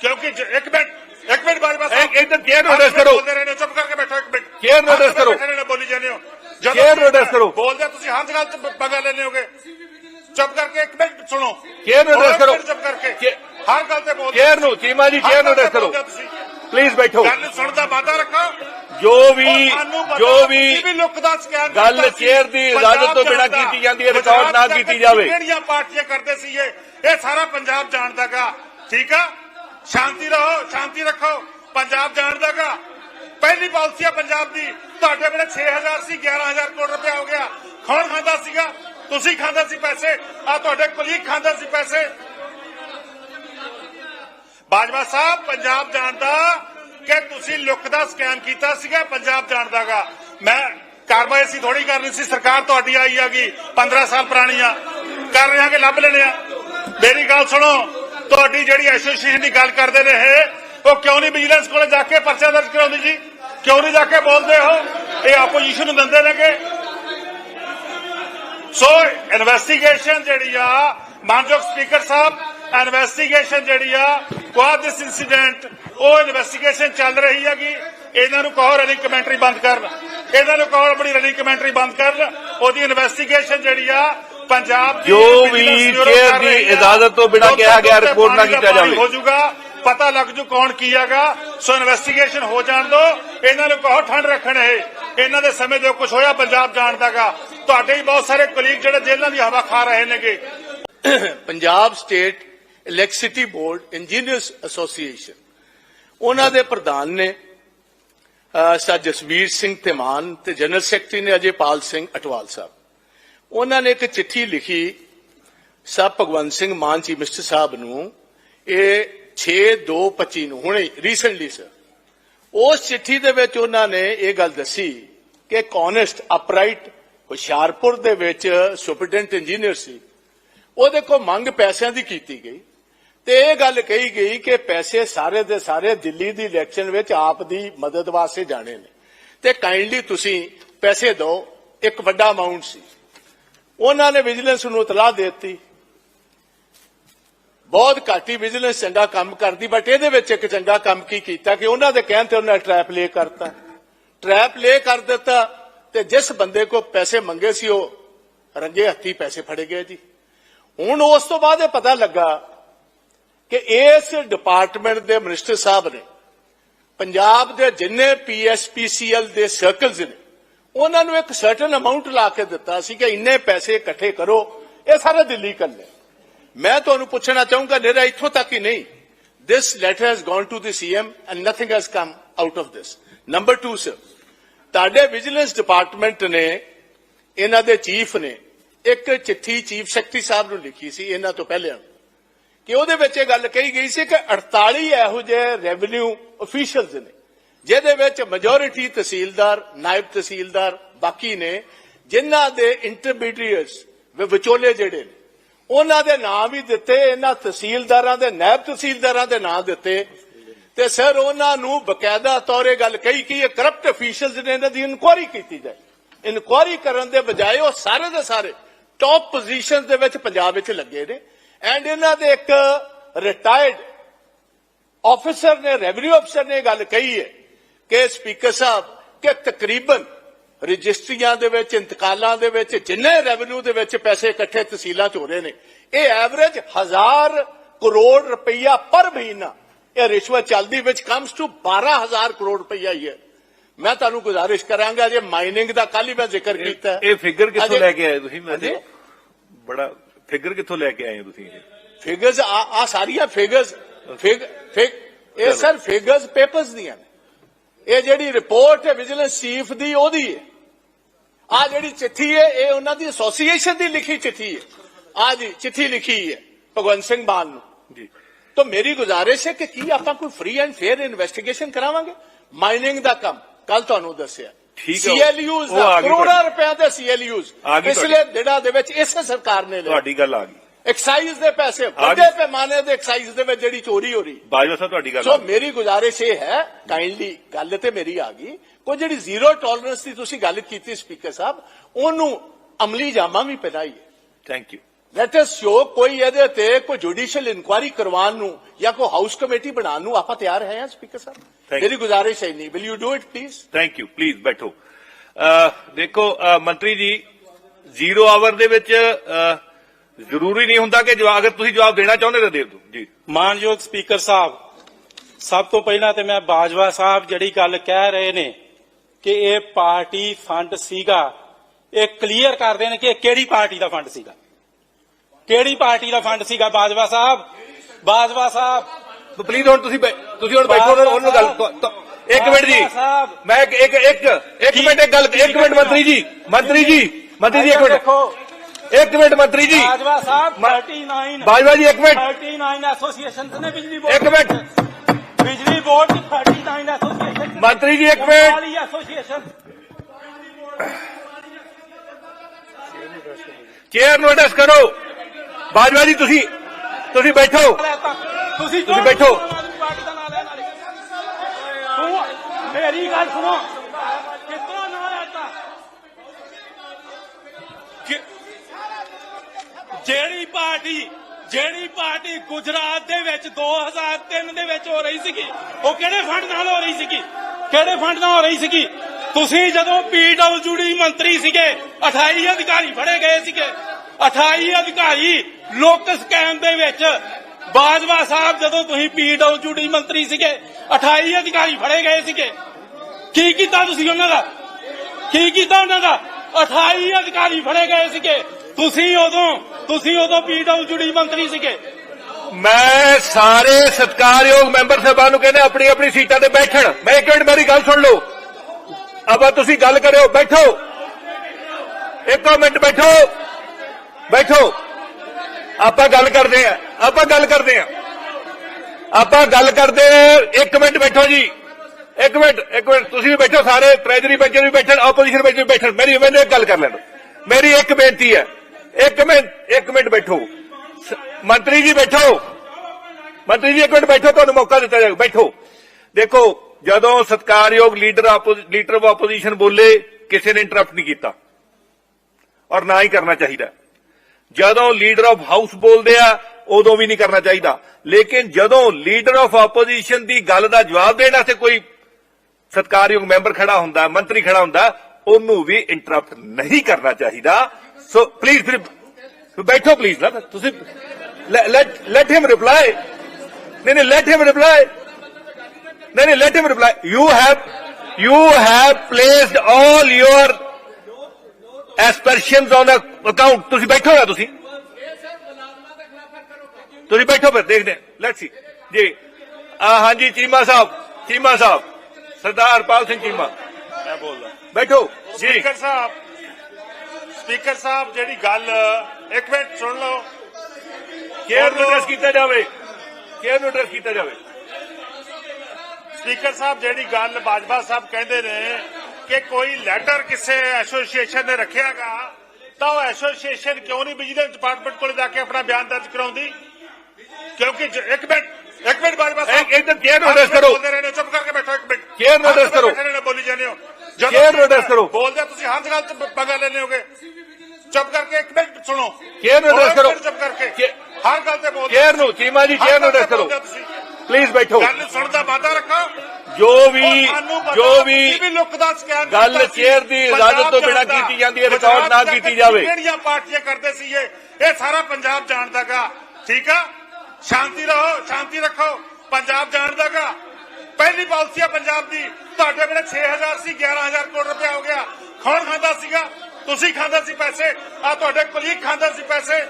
ਕਿਉਂਕਿ ਇੱਕ ਮਿੰਟ ਇੱਕ ਮਿੰਟ ਬਾਜਵਾ ਸਾਹਿਬ। ਇੱਕ- ਇੱਧਰ chair ਨੂੰ address ਕਰੋ। ਬੋਲਦੇ ਰਹੇ ਨੇ ਚੁੱਪ ਕਰਕੇ ਬੈਠੋ ਇੱਕ ਮਿੰਟ। Chair ਨੂੰ address ਕਰੋ। ਬੋਲੀ ਜਾਂਦੇ ਹੋ। ਜਦੋਂ chair ਨੂੰ address ਕਰੋ। ਬੋਲਦੇ ਤੁਸੀਂ ਹਰ ਗੱਲ ਤੇ ਪੰਗਾ ਲੈਣੇ ਹੋਗੇ। ਚੁੱਪ ਕਰਕੇ ਇੱਕ ਮਿੰਟ ਸੁਣੋ। Chair ਨੂੰ address ਇੱਕ ਕਰੋ। ਚੁੱਪ ਕਰਕੇ। ਹਰ ਗੱਲ ਤੇ ਬੋਲਦੇ ਚੇਅਰ ਨੂੰ ਚੀਮਾ ਜੀ ਚੇਅਰ ਨੂੰ ਐਡਰੈਸ ਕਰੋ। ਪਲੀਜ਼ ਬੈਠੋ। ਗੱਲ ਸੁਣਨ ਦਾ ਵਾਅਦਾ ਰੱਖੋ। ਜੋ ਵੀ ਜੋ ਵੀ ਗੱਲ chair ਦੀ ਇਜਾਜ਼ਤ ਤੋਂ ਬਿਨਾਂ ਕੀਤੀ ਜਾਂਦੀ ਹੈ। ਰਿਕਾਰਡ ਨਾ ਕੀਤੀ ਜਾਵੇ। ਕਿਹੜੀਆਂ ਪਾਰਟੀਆਂ ਕਰਦੇ ਸੀ ਇਹ? ਇਹ ਸਾਰਾ ਪੰਜਾਬ ਜਾਣਦਾਗਾ। ਠੀਕ ਆ? ਸ਼ਾਂਤੀ ਰਹੋ ਸ਼ਾਂਤੀ ਰੱਖੋ। ਪੰਜਾਬ ਜਾਣਦਾਗਾ। ਪਹਿਲੀ ਪਾਲਿਸੀ ਆ ਪੰਜਾਬ ਦੀ। ਤੁਹਾਡੇ ਵੇਲੇ 6000 ਸੀ 11000 ਕਰੋੜ ਰੁਪਇਆ ਹੋ ਗਿਆ। ਕੌਣ ਖਾਂਦਾ ਸੀਗਾ? ਤੁਸੀਂ ਖਾਂਦੇ ਸੀ ਪੈਸੇ। ਆ ਤੁਹਾਡੇ ਕੁਲੀਗ ਖਾਂਦੇ ਸੀ ਪੈਸੇ। ਬਾਜਵਾ ਸਾਹਿਬ, ਪੰਜਾਬ ਜਾਣਦਾ ਕਿ ਤੁਸੀਂ ਲੁੱਕ ਦਾ ਸਕੈਮ ਕੀਤਾ ਸੀਗਾ, ਪੰਜਾਬ ਜਾਣਦਾਗਾ ਮੈਂ ਕਾਰਵਾਈ ਸੀ ਥੋੜੀ ਕਰਨੀ ਸੀ, ਸਰਕਾਰ ਤੁਹਾਡੀ ਆਈ ਹੈਗੀ 15 ਸਾਲ ਪੁਰਾਣੀ ਆ ਕਰ ਰਹੇ ਹਾਂ ਕਿ ਲੱਭ ਲੈਣੇ ਆ। ਮੇਰੀ ਗੱਲ ਸੁਣੋ, ਤੁਹਾਡੀ ਜਿਹੜੀ ਐਸੋਸੀਏਸ਼ਨ ਦੀ ਗੱਲ ਕਰਦੇ ਨੇ ਉਹ ਕਿਉਂ ਨਹੀਂ ਵਿਜੀਲੈਂਸ ਕੋਲੇ ਜਾ ਕੇ ਪਰਚਾ ਦਰਜ ਕਰਾਉਂਦੀ ਜੀ? ਕਿਉਂ ਨਹੀਂ ਜਾ ਕੇ ਬੋਲਦੇ ਹੋ ਇਹ ਆਪੋਜੀਸ਼ਨ ਨੂੰ ਦਿੰਦੇ ਨੇਗੇ। ਸੋ ਇਨਵੈਸਟੀਗੇਸ਼ਨ ਜਿਹੜੀ ਆ, ਮਾਨਯੋਗ ਸਪੀਕਰ ਸਾਹਿਬ ਇਨਵੈਸਟੀਗੇਸ਼ਨ ਜਿਹੜੀ ਆ ਵਾਟ ਦਿਸ ਇਨਸੀਡੈਂਟ ਉਹ ਇਨਵੈਸਟੀਗੇਸ਼ਨ ਚੱਲ ਰਹੀ ਹੈਗੀ। ਇਹਨਾਂ ਨੂੰ ਕਹੋ ਰਨਿੰਗ ਕਮੈਂਟਰੀ ਬੰਦ ਕਰਨ। ਇਹਨਾਂ ਨੂੰ ਕਹੋ ਆਪਣੀ ਰਨਿੰਗ ਕਮੈਂਟਰੀ ਬੰਦ ਕਰਨ। ਉਹਦੀ ਇਨਵੈਸਟੀਗੇਸ਼ਨ ਜਿਹੜੀ ਆ ਪੰਜਾਬ ਦੀ ਜੋ ਵੀ ਕਰ ਦੀ। ਇਜਾਜ਼ਤ ਤੋਂ ਬਿਨਾਂ ਕਿਹਾ ਗਿਆ report ਨਾ ਕੀਤਾ ਜਾਵੇ। ਹੋ ਜਾਊਗਾ ਪਤਾ ਲੱਗ ਜੂ ਕੌਣ ਕੀ ਹੈਗਾ। ਸੋ ਇਨਵੈਸਟੀਗੇਸ਼ਨ ਹੋ ਜਾਣ ਦੋ। ਇਹਨਾਂ ਨੂੰ ਕਹੋ ਠੰਡ ਰੱਖਣ ਇਹ। ਇਹਨਾਂ ਦੇ ਸਮੇਂ ਜੋ ਕੁਝ ਹੋਇਆ ਪੰਜਾਬ ਜਾਣਦਾਗਾ ਤੁਹਾਡੇ ਹੀ ਬਹੁਤ ਸਾਰੇ ਕੁਲੀਗ ਜਿਹੜੇ ਜੇਲ੍ਹਾਂ ਦੀ ਹਵਾ ਖਾ ਰਹੇ ਨੇਗੇ। Punjab state electricity board engineers association ਉਹਨਾਂ ਦੇ ਪ੍ਰਧਾਨ ਨੇ ਸਰ ਜਸਵੀਰ ਸਿੰਘ ਧਮਾਨ ਤੇ ਜਨਰਲ ਸੈਕਟਰੀ ਨੇ ਅਜੇਪਾਲ ਸਿੰਘ ਅਟਵਾਲ ਸਾਹਿਬ। ਉਹਨਾਂ ਨੇ ਇੱਕ ਚਿੱਠੀ ਲਿਖੀ ਸਾਹਿਬ ਭਗਵੰਤ ਸਿੰਘ ਮਾਨ ਜੀ, ਮਿਸਟਰ ਸਾਹਿਬ ਨੂੰ, ਇਹ 6/2/25 ਨੂੰ, ਹੁਣੇ ਰੀਸੈਂਟਲੀ ਸਰ ਉਸ ਚਿੱਠੀ ਦੇ ਵਿੱਚ ਉਹਨਾਂ ਨੇ ਇਹ ਗੱਲ ਦੱਸੀ ਕਿ ਕੌਨੈਸਟ ਅਪਰਾਈਟ ਹੁਸ਼ਿਆਰਪੁਰ ਦੇ ਵਿੱਚ ਸੁਪਰਡੈਂਟ ਇੰਜੀਨੀਅਰ ਸੀ। ਉਹਦੇ ਕੋਲ ਮੰਗ ਪੈਸਿਆਂ ਦੀ ਕੀਤੀ ਗਈ। ਤੇ ਇਹ ਗੱਲ ਕਹੀ ਗਈ ਕਿ ਪੈਸੇ ਸਾਰੇ ਦੇ ਸਾਰੇ ਦਿੱਲੀ ਦੀ ਇਲੈਕਸ਼ਨ ਵਿੱਚ ਆਪ ਦੀ ਮਦਦ ਵਾਸਤੇ ਜਾਣੇ ਨੇ। ਤੇ ਕਾਈਂਡਲੀ ਤੁਸੀਂ ਪੈਸੇ ਦਿਓ, ਇੱਕ ਵੱਡਾ ਅਮਾਉਂਟ ਸੀ। ਉਹਨਾਂ ਨੇ ਵਿਜੀਲੈਂਸ ਨੂੰ ਇਤਲਾਹ ਦੇ ਦਿੱਤੀ। ਬਹੁਤ ਘੱਟ ਵਿਜੀਲੈਂਸ ਚੰਗਾ ਕੰਮ ਕਰਦੀ ਬਟ ਇਹਦੇ ਵਿੱਚ ਇੱਕ ਚੰਗਾ ਕੰਮ ਕੀ ਕੀਤਾ ਕਿ ਉਹਨਾਂ ਦੇ ਕਹਿਣ ਤੇ ਉਹਨਾਂ ਟ੍ਰੈਪ ਲੇ ਕਰਤਾ। ਟ੍ਰੈਪ ਲੇ ਕਰ ਦਿੱਤਾ ਤੇ ਜਿਸ ਬੰਦੇ ਕੋ ਪੈਸੇ ਮੰਗੇ ਸੀ ਉਹ ਰੰਗੇ ਹੱਥੀ ਪੈਸੇ ਫੜੇ ਗਏ ਜੀ। ਹੁਣ ਉਸ ਤੋਂ ਬਾਅਦ ਇਹ ਪਤਾ ਲੱਗਾ ਕਿ ਇਸ ਡਿਪਾਰਟਮੈਂਟ ਦੇ ਮਿਨਿਸਟਰ ਸਾਹਿਬ ਨੇ ਪੰਜਾਬ ਦੇ ਜਿੰਨੇ ਪੀਐਸਪੀਸੀਐਲ ਦੇ ਸਰਕਲਸ ਨੇ ਉਹਨਾਂ ਨੂੰ ਇੱਕ ਸਰਟਨ ਅਮਾਉਂਟ ਲਾ ਕੇ ਦਿੱਤਾ ਸੀ ਕਿ ਇੰਨੇ ਪੈਸੇ ਇਕੱਠੇ ਕਰੋ ਇਹ ਸਾਰਾ ਦਿੱਲੀ ਕਰ ਲੈ ਮੈਂ ਤੁਹਾਨੂੰ ਪੁੱਛਣਾ ਚਾਹੂੰਗਾ ਨੇਰਾ ਇੱਥੋਂ ਤੱਕ ਹੀ ਨਹੀਂ। This letter has gone to the CM and nothing has come out of this. Number two, sir, ਤੁਹਾਡੇ ਵਿਜੀਲੈਂਸ ਡਿਪਾਰਟਮੈਂਟ ਨੇ ਇਹਨਾਂ ਦੇ ਚੀਫ ਨੇ ਇੱਕ ਚਿੱਠੀ ਚੀਫ ਸੈਕਟਰੀ ਸਾਹਿਬ ਨੂੰ ਲਿਖੀ ਸੀ ਇਹਨਾਂ ਤੋਂ ਪਹਿਲਾਂ। ਕਿ ਉਹਦੇ ਵਿੱਚ ਇਹ ਗੱਲ ਕਹੀ ਗਈ ਸੀ ਕਿ 48 ਇਹੋ ਜਿਹੇ ਰੈਵਨਿਊ ਅਫੀਸ਼ੀਅਲਸ ਨੇ, ਜਿਹਦੇ ਵਿੱਚ ਮੈਜੋਰਿਟੀ ਤਹਿਸੀਲਦਾਰ, ਨਾਇਬ ਤਹਿਸੀਲਦਾਰ ਬਾਕੀ ਨੇ, ਜਿਨ੍ਹਾਂ ਦੇ ਇੰਟਰਮੀਡੀਏਟਸ ਵਿਚੋਲੇ ਜਿਹੜੇ ਨੇ, ਉਹਨਾਂ ਦੇ ਨਾਂ ਵੀ ਦਿੱਤੇ, ਇਹਨਾਂ ਤਹਿਸੀਲਦਾਰਾਂ ਦੇ, ਨਾਇਬ ਤਹਿਸੀਲਦਾਰਾਂ ਦੇ ਨਾਂ ਦਿੱਤੇ, ਤੇ ਸਰ ਉਹਨਾਂ ਨੂੰ ਬਕਾਇਦਾ ਤੌਰ ਇਹ ਗੱਲ ਕਹੀ ਕਿ ਇਹ ਕਰਪਟ ਅਫੀਸ਼ੀਅਲਸ ਨੇ, ਇਹਨਾਂ ਦੀ ਇਨਕੁਆਰੀ ਕੀਤੀ ਜਾਏ। ਇਨਕੁਆਰੀ ਕਰਨ ਦੇ ਬਜਾਏ ਉਹ ਸਾਰੇ ਦੇ ਸਾਰੇ ਟੌਪ ਪੋਜੀਸ਼ਨਸ ਦੇ ਵਿੱਚ ਪੰਜਾਬ ਵਿੱਚ ਲੱਗੇ ਨੇ। ਐਂਡ ਇਹਨਾਂ ਦੇ ਇੱਕ ਰਿਟਾਇਰਡ ਆਫੀਸਰ ਨੇ ਰੈਵਨਿਊ ਅਫਸਰ ਨੇ ਇਹ ਗੱਲ ਕਹੀ ਹੈ ਕਿ ਸਪੀਕਰ ਸਾਹਿਬ ਕਿ ਤਕਰੀਬਨ ਰਜਿਸਟਰੀਆਂ ਦੇ ਵਿੱਚ ਇੰਤਕਾਲਾਂ ਦੇ ਵਿੱਚ ਜਿੰਨੇ ਰੈਵਨਿਊ ਦੇ ਵਿੱਚ ਪੈਸੇ ਇਕੱਠੇ ਤਹਿਸੀਲਾਂ 'ਚ ਹੋ ਰਹੇ ਨੇ ਇਹ ਐਵਰੇਜ 1000 ਕਰੋੜ ਰੁਪਈਆ ਪਰ ਮਹੀਨਾ ਇਹ ਰਿਸ਼ਵਤ ਚੱਲਦੀ ਵਿੱਚ ਕਮਸ ਟੂ 12000 ਕਰੋੜ ਰੁਪਈਆ ਹੀ ਹੈ। ਮੈਂ ਤੁਹਾਨੂੰ ਗੁਜ਼ਾਰਿਸ਼ ਕਰਾਂਗਾ ਜੇ ਮਾਈਨਿੰਗ ਦਾ ਕੱਲ ਹੀ ਮੈਂ ਜ਼ਿਕਰ ਕੀਤਾ ਇਹ ਫਿਗਰ ਕਿੱਥੋਂ ਲੈ ਕੇ ਆਏ ਤੁਸੀਂ? ਮੈਂ? ਬੜਾ ਫਿਗਰ ਕਿੱਥੋਂ ਲੈ ਕੇ ਆਏ ਹੋ ਤੁਸੀਂ? ਇਹ? ਫਿਗਰਸ ਆ ਆ ਸਾਰੀਆਂ ਫਿਗਰਸ ਫਿਗ ਫਿਗ ਇਹ ਸਰ ਫਿਗਰਸ ਪੇਪਰਸ ਦੀਆਂ ਨੇ। ਇਹ ਜਿਹੜੀ ਰਿਪੋਰਟ ਹੈ ਵਿਜੀਲੈਂਸ ਚੀਫ ਦੀ ਉਹਦੀ ਹੈ। ਆ ਜਿਹੜੀ ਚਿੱਠੀ ਹੈ ਇਹ ਉਹਨਾਂ ਦੀ ਐਸੋਸੀਏਸ਼ਨ ਦੀ ਲਿਖੀ ਚਿੱਠੀ ਹੈ। ਆ ਜੀ ਚਿੱਠੀ ਲਿਖੀ ਹੈ ਭਗਵੰਤ ਸਿੰਘ ਮਾਨ ਨੂੰ। ਜੀ। ਤਾਂ ਮੇਰੀ ਗੁਜ਼ਾਰਿਸ਼ ਹੈ ਕਿ ਕੀ ਆਪਾਂ ਕੋਈ ਫ੍ਰੀ ਐਂਡ ਫੇਅਰ ਇਨਵੈਸਟੀਗੇਸ਼ਨ ਕਰਾਵਾਂਗੇ? ਮਾਈਨਿੰਗ ਦਾ ਕੰਮ ਕੱਲ ਤੁਹਾਨੂੰ ਦੱਸਿਆ। ਠੀਕ ਹੈ। ਸੀਐਲਯੂਜ਼ ਕਰੋੜਾਂ। ਰੁਪਏ ਦੇ ਸੀਐਲਯੂਜ਼ ਪਿਛਲੇ ਦਿਨਾਂ ਦੇ ਵਿੱਚ ਇਸੇ ਸਰਕਾਰ ਨੇ ਲਏ ਤੁਹਾਡੀ ਗੱਲ ਆ ਗਈ ਐਕਸਾਈਜ਼ ਦੇ ਪੈਸੇ। ਵੱਡੇ ਪੈਮਾਨੇ ਦੇ ਐਕਸਾਈਜ਼ ਦੇ ਵਿੱਚ ਜਿਹੜੀ ਚੋਰੀ ਹੋ ਰਹੀ ਬਾਜਵਾ ਸਾਹਿਬ ਤੁਹਾਡੀ ਗੱਲ ਸੋ। ਮੇਰੀ ਗੁਜ਼ਾਰਿਸ਼ ਇਹ ਹੈ ਕਾਈਂਡਲੀ ਗੱਲ ਤੇ ਮੇਰੀ ਆ ਗਈ ਕੋਈ ਜਿਹੜੀ ਜ਼ੀਰੋ ਟੋਲਰੈਂਸ ਦੀ ਤੁਸੀਂ ਗੱਲ ਕੀਤੀ ਸਪੀਕਰ ਸਾਹਿਬ ਉਹਨੂੰ ਅਮਲੀ ਜਾਮਾ ਵੀ ਹੈ thank you let us show ਕੋਈ ਇਹਦੇ ਤੇ ਕੋਈ ਜੁਡੀਸ਼ੀਅਲ ਇਨਕੁਆਇਰੀ ਕਰਵਾਉਣ ਨੂੰ ਜਾਂ ਕੋਈ ਹਾਊਸ ਕਮੇਟੀ ਬਣਾਉਣ ਨੂੰ ਆਪਾਂ ਤਿਆਰ ਹੈ ਸਪੀਕਰ ਸਾਹਿਬ? ਮੇਰੀ ਗੁਜ਼ਾਰਿਸ਼ ਹੈ ਨਹੀਂ will you do it please thank you please ਬੈਠੋ। ਦੇਖੋ ਮੰਤਰੀ ਜੀ ਜ਼ੀਰੋ ਆਵਰ ਦੇ ਵਿੱਚ ਜ਼ਰੂਰੀ ਨਹੀਂ ਹੁੰਦਾ ਕਿ ਜਵਾਬ ਅਗਰ ਤੁਸੀਂ ਜਵਾਬ ਦੇਣਾ ਚਾਹੁੰਦੇ ਤਾਂ ਦੇ ਦਿਓ। ਜੀ। ਮਾਨਯੋਗ ਸਪੀਕਰ ਸਾਹਿਬ ਸਭ ਤੋਂ ਪਹਿਲਾਂ ਤੇ ਮੈਂ ਬਾਜਵਾ ਸਾਹਿਬ ਜਿਹੜੀ ਗੱਲ ਕਹਿ ਰਹੇ ਨੇ ਕਿ ਇਹ ਪਾਰਟੀ ਫੰਡ ਸੀਗਾ ਇਹ ਕਲੀਅਰ ਕਰ ਦੇਣ ਕਿ ਇਹ ਕਿਹੜੀ ਪਾਰਟੀ ਦਾ ਫੰਡ ਸੀਗਾ। ਕਿਹੜੀ ਪਾਰਟੀ ਦਾ ਫੰਡ ਸੀਗਾ ਬਾਜਵਾ ਸਾਹਿਬ? ਬਾਜਵਾ ਸਾਹਿਬ। ਪਲੀਜ਼ ਹੁਣ ਤੁਸੀਂ ਬੈ- ਤੁਸੀਂ ਹੁਣ ਬੈਠੋ ਉਹਨਾਂ ਉਹਨਾਂ ਗੱਲ ਤੁ- ਤੁ- ਇੱਕ ਮਿੰਟ ਜੀ। ਸਾਹਿਬ। ਮੈਂ ਇੱਕ ਇੱਕ ਇੱਕ ਇੱਕ ਮਿੰਟ ਇੱਕ ਗੱਲ ਇੱਕ ਮਿੰਟ ਮੰਤਰੀ ਜੀ ਮੰਤਰੀ ਜੀ ਮੰਤਰੀ ਜੀ ਇੱਕ ਮਿੰਟ। ਦੇਖੋ। ਇੱਕ ਮਿੰਟ ਮੰਤਰੀ ਜੀ। ਬਾਜਵਾ ਸਾਹਿਬ ਮ- 39 ਬਾਜਵਾ ਜੀ ਇੱਕ ਮਿੰਟ। 39 ਐਸੋਸੀਏਸ਼ਨਸ ਨੇ ਬਿਜਲੀ ਬੋਰਡ ਇੱਕ ਮਿੰਟ। ਬਿਜਲੀ ਬੋਰਡ ਦੀ 39 ਐਸੋਸੀਏਸ਼ਨ ਮੰਤਰੀ ਜੀ ਇੱਕ ਮਿੰਟ। ਵਾਲੀ ਐਸੋਸੀਏਸ਼ਨ ਚੇਅਰ ਨੂੰ ਐਡਰੈਸ ਕਰੋ। ਬਾਜਵਾ ਜੀ ਤੁਸੀਂ ਤੁਸੀਂ ਬੈਠੋ। ਤੁਸੀਂ ਤੁਸੀਂ ਬੈਠੋ। ਆਮ ਆਦਮੀ ਪਾਰਟੀ ਦਾ ਨਾਮ ਲੈ ਨਾਲੇ ਤੂੰ ਮੇਰੀ ਗੱਲ ਸੁਣੋ। ਕਿਤਨਾ ਨਾਂ ਲੈਤਾ ਕਿ- ਜਿਹੜੀ ਪਾਰਟੀ ਜਿਹੜੀ ਪਾਰਟੀ ਗੁਜਰਾਤ ਦੇ ਵਿੱਚ 2003 ਦੇ ਵਿੱਚ ਹੋ ਰਹੀ ਸੀਗੀ ਉਹ ਕਿਹੜੇ ਫੰਡ ਨਾਲ ਹੋ ਰਹੀ ਸੀਗੀ? ਕਿਹੜੇ ਫੰਡ ਨਾਲ ਹੋ ਰਹੀ ਸੀਗੀ? ਤੁਸੀਂ ਜਦੋਂ ਪੀਡਬਲਯੂਡੀ ਮੰਤਰੀ ਸੀਗੇ 28 ਅਧਿਕਾਰੀ ਫੜੇ ਗਏ ਸੀਗੇ 28 ਅਧਿਕਾਰੀ ਲੋਕ ਸਕੈਮ ਦੇ ਵਿੱਚ ਬਾਜਵਾ ਸਾਹਿਬ ਜਦੋਂ ਤੁਸੀਂ ਪੀਡਬਲਯੂਡੀ ਮੰਤਰੀ ਸੀਗੇ 28 ਅਧਿਕਾਰੀ ਫੜੇ ਗਏ ਸੀਗੇ। ਕੀ ਕੀਤਾ ਤੁਸੀਂ ਉਹਨਾਂ ਦਾ? ਕੀ ਕੀਤਾ ਉਹਨਾਂ ਦਾ? 28 ਅਧਿਕਾਰੀ ਫੜੇ ਗਏ ਸੀਗੇ। ਤੁਸੀਂ ਉਦੋਂ ਤੁਸੀਂ ਉਦੋਂ ਪੀਡਬਲਯੂਡੀ ਮੰਤਰੀ ਸੀਗੇ। ਮੈਂ ਸਾਰੇ ਸਤਿਕਾਰਯੋਗ ਮੈਂਬਰ ਸਾਹਿਬਾਨ ਨੂੰ ਕਹਿੰਦੇ ਆਪਣੀ ਆਪਣੀ ਸੀਟਾਂ ਤੇ ਬੈਠਣ। ਮੈਂ ਇੱਕ ਮਿੰਟ ਮੇਰੀ ਗੱਲ ਸੁਣ ਲਓ। ਅਬਾ, ਤੁਸੀਂ ਗੱਲ ਕਰਿਓ, ਬੈਠੋ। ਇੱਕ ਮਿੰਟ ਬੈਠੋ। ਬੈਠੋ। ਆਪਾਂ ਗੱਲ ਕਰਦੇ ਆ ਆਪਾਂ ਗੱਲ ਕਰਦੇ ਆ ਆਪਾਂ ਗੱਲ ਕਰਦੇ ਆ ਇੱਕ ਮਿੰਟ ਬੈਠੋ ਜੀ। ਇੱਕ ਮਿੰਟ ਇੱਕ ਮਿੰਟ। ਤੁਸੀਂ ਵੀ ਬੈਠੋ, ਸਾਰੇ ਟ੍ਰੈਜਰੀ ਬੈਂਚ ਵੀ ਬੈਠਣ ਆਪੋਜੀਸ਼ਨ ਬੈਂਚ ਵੀ ਬੈਠਣ। ਮੇਰੀ ਮੈਨੂੰ ਗੱਲ ਕਰ ਲੈਣ ਮੇਰੀ ਇੱਕ ਬੇਨਤੀ ਹੈ। ਇੱਕ ਮਿੰਟ ਇੱਕ ਮਿੰਟ ਬੈਠੋ। ਮੰਤਰੀ ਜੀ ਬੈਠੋ। ਮੰਤਰੀ ਜੀ, ਇੱਕ ਮਿੰਟ ਬੈਠੋ, ਤੁਹਾਨੂੰ ਮੌਕਾ ਦਿੱਤਾ ਜਾਏਗਾ ਬੈਠੋ। ਦੇਖੋ, ਜਦੋਂ ਸਤਕਾਰਯੋਗ ਲੀਡਰ ਲੀਡਰ ਆਫ ਆਪੋਜੀਸ਼ਨ ਬੋਲੇ, ਕਿਸੇ ਨੇ ਇੰਟਰਰਪਟ ਨਹੀਂ ਕੀਤਾ। ਔਰ ਨਾ ਹੀ ਕਰਨਾ ਚਾਹੀਦਾ। ਜਦੋਂ ਲੀਡਰ ਆਫ ਹਾਊਸ ਬੋਲਦੇ ਆ, ਉਦੋਂ ਵੀ ਨਹੀਂ ਕਰਨਾ ਚਾਹੀਦਾ। ਲੇਕਿਨ ਜਦੋਂ ਲੀਡਰ ਆਫ ਆਪੋਜੀਸ਼ਨ ਦੀ ਗੱਲ ਦਾ ਜਵਾਬ ਦੇਣ ਵਾਸਤੇ ਕੋਈ ਸਤਕਾਰਯੋਗ ਮੈਂਬਰ ਖੜਾ ਹੁੰਦਾ, ਮੰਤਰੀ ਖੜਾ ਹੁੰਦਾ, ਉਹਨੂੰ ਵੀ ਇੰਟਰਪਟ ਨਹੀਂ ਕਰਨਾ ਚਾਹੀਦਾ। ਸੋ ਪਲੀਜ਼ ਫਿਰ ਬੈਠੋ ਪਲੀਜ਼ ਨਾ ਤੁਸੀਂ ਲੈਟ ਲੈਟ ਹਿਮ ਰਿਪਲਾਈ ਨਹੀਂ ਨਹੀਂ ਲੈਟ ਹਿਮ ਰਿਪਲਾਈ ਨਹੀਂ ਨਹੀਂ let him reply you have you have placed all your aspersions on account ਤੁਸੀਂ ਬੈਠੋ ਨਾ ਤੁਸੀਂ ਤੁਸੀਂ ਬੈਠੋ ਫਿਰ ਦੇਖਦੇ ਲੈਟਸ ਸੀ ਜੀ ਆ ਹਾਂਜੀ ਚੀਮਾ ਸਾਹਿਬ ਚੀਮਾ ਸਾਹਿਬ ਸਰਦਾਰ ਹਰਪਾਲ ਸਿੰਘ ਚੀਮਾ ਮੈਂ ਬੋਲਦਾ ਬੈਠੋ ਜੀ ਸਪੀਕਰ ਸਾਹਿਬ ਸਪੀਕਰ ਸਾਹਿਬ ਜਿਹੜੀ ਗੱਲ ਇੱਕ ਮਿੰਟ ਸੁਣ ਲਓ ਕੇਅਰ ਨੂੰ ਐਡਰੈਸ ਕੀਤਾ ਜਾਵੇ ਕੇਅਰ ਨੂੰ ਐਡਰੈਸ ਕੀਤਾ ਜਾਵੇ ਸਪੀਕਰ ਸਾਹਿਬ ਜਿਹੜੀ ਗੱਲ ਬਾਜਵਾ ਸਾਹਿਬ ਕਹਿੰਦੇ ਨੇ ਕਿ ਕੋਈ ਲੈਟਰ ਕਿਸੇ ਐਸੋਸੀਏਸ਼ਨ ਨੇ ਰੱਖਿਆਗਾ ਤਾਂ ਉਹ ਐਸੋਸੀਏਸ਼ਨ ਕਿਉਂ ਨਹੀਂ ਵਿਜੀਲੈਂਸ ਡਿਪਾਰਟਮੈਂਟ ਕੋਲ ਜਾ ਕੇ ਆਪਣਾ ਬਿਆਨ ਦਰਜ ਕਰਾਉਂਦੀ ਕਿਉਂਕਿ ਇੱਕ ਮਿੰਟ ਇੱਕ ਮਿੰਟ ਸਾਹਿਬ ਇੱਕ- ਇੱਧਰ care ਨੂੰ address ਕਰੋ। ਬੋਲਦੇ ਰਹੇ ਨੇ ਚੁੱਪ ਕਰਕੇ ਬੈਠੋ ਇੱਕ ਮਿੰਟ care ਨੂੰ address ਕਰੋ। ਬੋਲੀ ਜਾਂਦੇ ਹੋ ਜਦੋਂ care ਨੂੰ address ਕਰੋ। ਬੋਲਦੇ ਤੁਸੀਂ ਹਰ ਗੱਲ ਚ ਪੰਗਾ ਲੈਣੇ ਹੋਗੇ ਚੁੱਪ ਕਰਕੇ ਇੱਕ ਮਿੰਟ ਸੁਣੋ care ਨੂੰ address ਇੱਕ ਕਰੋ। ਚੁੱਪ ਕਰਕੇ ਹਰ ਗੱਲ ਤੇ ਬੋਲਦੇ ਕੇਅਰ ਨੂੰ ਚੀਮਾ ਜੀ ਕੇਅਰ ਨੂੰ ਗੱਲ ਤੇ ਐਡਰੈਸ ਕਰੋ। ਪਲੀਜ਼ ਬੈਠੋ ਗੱਲ ਸੁਣਨ ਦਾ ਵਾਅਦਾ ਰੱਖੋ। ਜੋ ਵੀ ਜੋ ਵੀ ਗੱਲ। ਚੇਅਰ ਦੀ ਇਜਾਜ਼ਤ ਤੋਂ ਬਿਨਾਂ। ਕੀਤੀ ਜਾਂਦੀ ਹੈ, ਰਿਕਾਰਡ ਨਾ ਕੀਤੀ ਜਾਵੇ। ਕਿਹੜੀਆਂ ਪਾਰਟੀਆਂ ਕਰਦੇ ਸੀ ਇਹ? ਇਹ ਸਾਰਾ ਪੰਜਾਬ ਜਾਣਦਾਗਾ ਠੀਕ ਆ? ਸ਼ਾਂਤੀ ਰਹੋ ਸ਼ਾਂਤੀ ਰੱਖੋ। ਪੰਜਾਬ ਜਾਣਦਾਗਾ ਪਹਿਲੀ ਪਾਲਿਸੀ ਆ ਪੰਜਾਬ ਦੀ। ਤੁਹਾਡੇ ਵੇਲੇ 6000 ਸੀ 11000 ਕਰੋੜ ਰੁਪਇਆ ਹੋ ਗਿਆ। ਕੌਣ ਖਾਂਦਾ ਸੀਗਾ? ਤੁਸੀਂ ਖਾਂਦੇ ਸੀ ਪੈਸੇ। ਆ ਤੁਹਾਡੇ ਕੁਲੀਗ ਖਾਂਦੇ ਸੀ ਪੈਸੇ।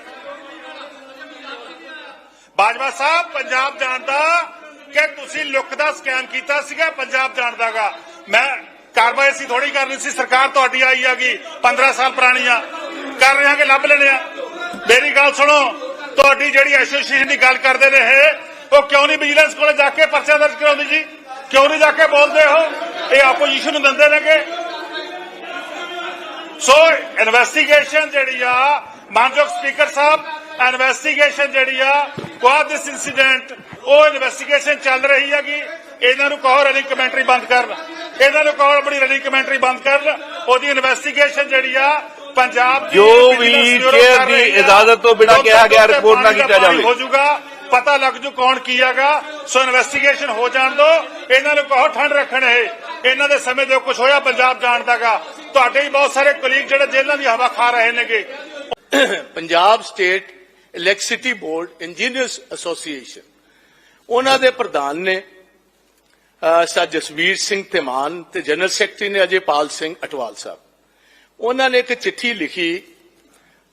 ਬਾਜਵਾ ਸਾਹਿਬ, ਪੰਜਾਬ ਜਾਣਦਾ ਕਿ ਤੁਸੀਂ ਲੁੱਕ ਦਾ ਸਕੈਮ ਕੀਤਾ ਸੀਗਾ ਪੰਜਾਬ ਜਾਣਦਾਗਾ ਮੈਂ ਕਾਰਵਾਈ ਸੀ ਥੋੜੀ ਕਰਨੀ ਸੀ, ਸਰਕਾਰ ਤੁਹਾਡੀ ਆਈ ਹੈਗੀ 15 ਸਾਲ ਪੁਰਾਣੀ ਆ। ਕਰ ਰਹੇ ਹਾਂ ਕਿ ਲੱਭ ਲੈਣੇ ਆ। ਮੇਰੀ ਗੱਲ ਸੁਣੋ, ਤੁਹਾਡੀ ਜਿਹੜੀ ਐਸੋਸੀਏਸ਼ਨ ਦੀ ਗੱਲ ਕਰਦੇ ਨੇ ਇਹ, ਉਹ ਕਿਉਂ ਨਹੀਂ ਵਿਜੀਲੈਂਸ ਕੋਲੇ ਜਾ ਕੇ ਪਰਚਾ ਦਰਜ ਕਰਾਉਂਦੀ ਜੀ? ਕਿਉਂ ਨਹੀਂ ਜਾ ਕੇ ਬੋਲਦੇ ਹੋ ਇਹ ਆਪੋਜੀਸ਼ਨ ਨੂੰ ਦਿੰਦੇ ਨੇਗੇ। ਸੋ ਇਨਵੈਸਟੀਗੇਸ਼ਨ ਜਿਹੜੀ ਆ, ਮਾਨਯੋਗ ਸਪੀਕਰ ਸਾਹਿਬ ਇਨਵੈਸਟੀਗੇਸ਼ਨ ਜਿਹੜੀ ਆ ਵਾਟ ਦਿਸ ਇਨਸੀਡੈਂਟ ਉਹ ਇਨਵੈਸਟੀਗੇਸ਼ਨ ਚੱਲ ਰਹੀ ਹੈਗੀ। ਇਹਨਾਂ ਨੂੰ ਕਹੋ ਰਨਿੰਗ ਕਮੈਂਟਰੀ ਬੰਦ ਕਰਨ। ਇਹਨਾਂ ਨੂੰ ਕਹੋ ਆਪਣੀ ਰਨਿੰਗ ਕਮੈਂਟਰੀ ਬੰਦ ਕਰਨ। ਉਹਦੀ ਇਨਵੈਸਟੀਗੇਸ਼ਨ ਜਿਹੜੀ ਆ ਪੰਜਾਬ ਦੀ ਜੋ ਵੀ ਕਰ ਦੀ। ਇਜਾਜ਼ਤ ਤੋਂ ਬਿਨਾਂ ਕਿਹਾ ਗਿਆ report ਨਾ ਕੀਤਾ ਜਾਵੇ। ਹੋ ਜਾਊਗਾ ਪਤਾ ਲੱਗ ਜੂ ਕੌਣ ਕੀ ਹੈਗਾ। ਸੋ ਇਨਵੈਸਟੀਗੇਸ਼ਨ ਹੋ ਜਾਣ ਦੋ। ਇਹਨਾਂ ਨੂੰ ਕਹੋ ਠੰਡ ਰੱਖਣ ਇਹ। ਇਹਨਾਂ ਦੇ ਸਮੇਂ ਜੋ ਕੁਝ ਹੋਇਆ ਪੰਜਾਬ ਜਾਣਦਾਗਾ ਤੁਹਾਡੇ ਹੀ ਬਹੁਤ ਸਾਰੇ ਕੁਲੀਗ ਜਿਹੜੇ ਜੇਲ੍ਹਾਂ ਦੀ ਹਵਾ ਖਾ ਰਹੇ ਨੇਗੇ। Punjab state electricity board engineers association ਉਹਨਾਂ ਦੇ ਪ੍ਰਧਾਨ ਨੇ ਅਹ, ਸਰ ਜਸਵੀਰ ਸਿੰਘ ਧਮਾਨ ਤੇ ਜਨਰਲ ਸੈਕਟਰੀ ਨੇ ਅਜੇਪਾਲ ਸਿੰਘ ਅਟਵਾਲ ਸਾਹਿਬ। ਉਹਨਾਂ ਨੇ ਇੱਕ ਚਿੱਠੀ ਲਿਖੀ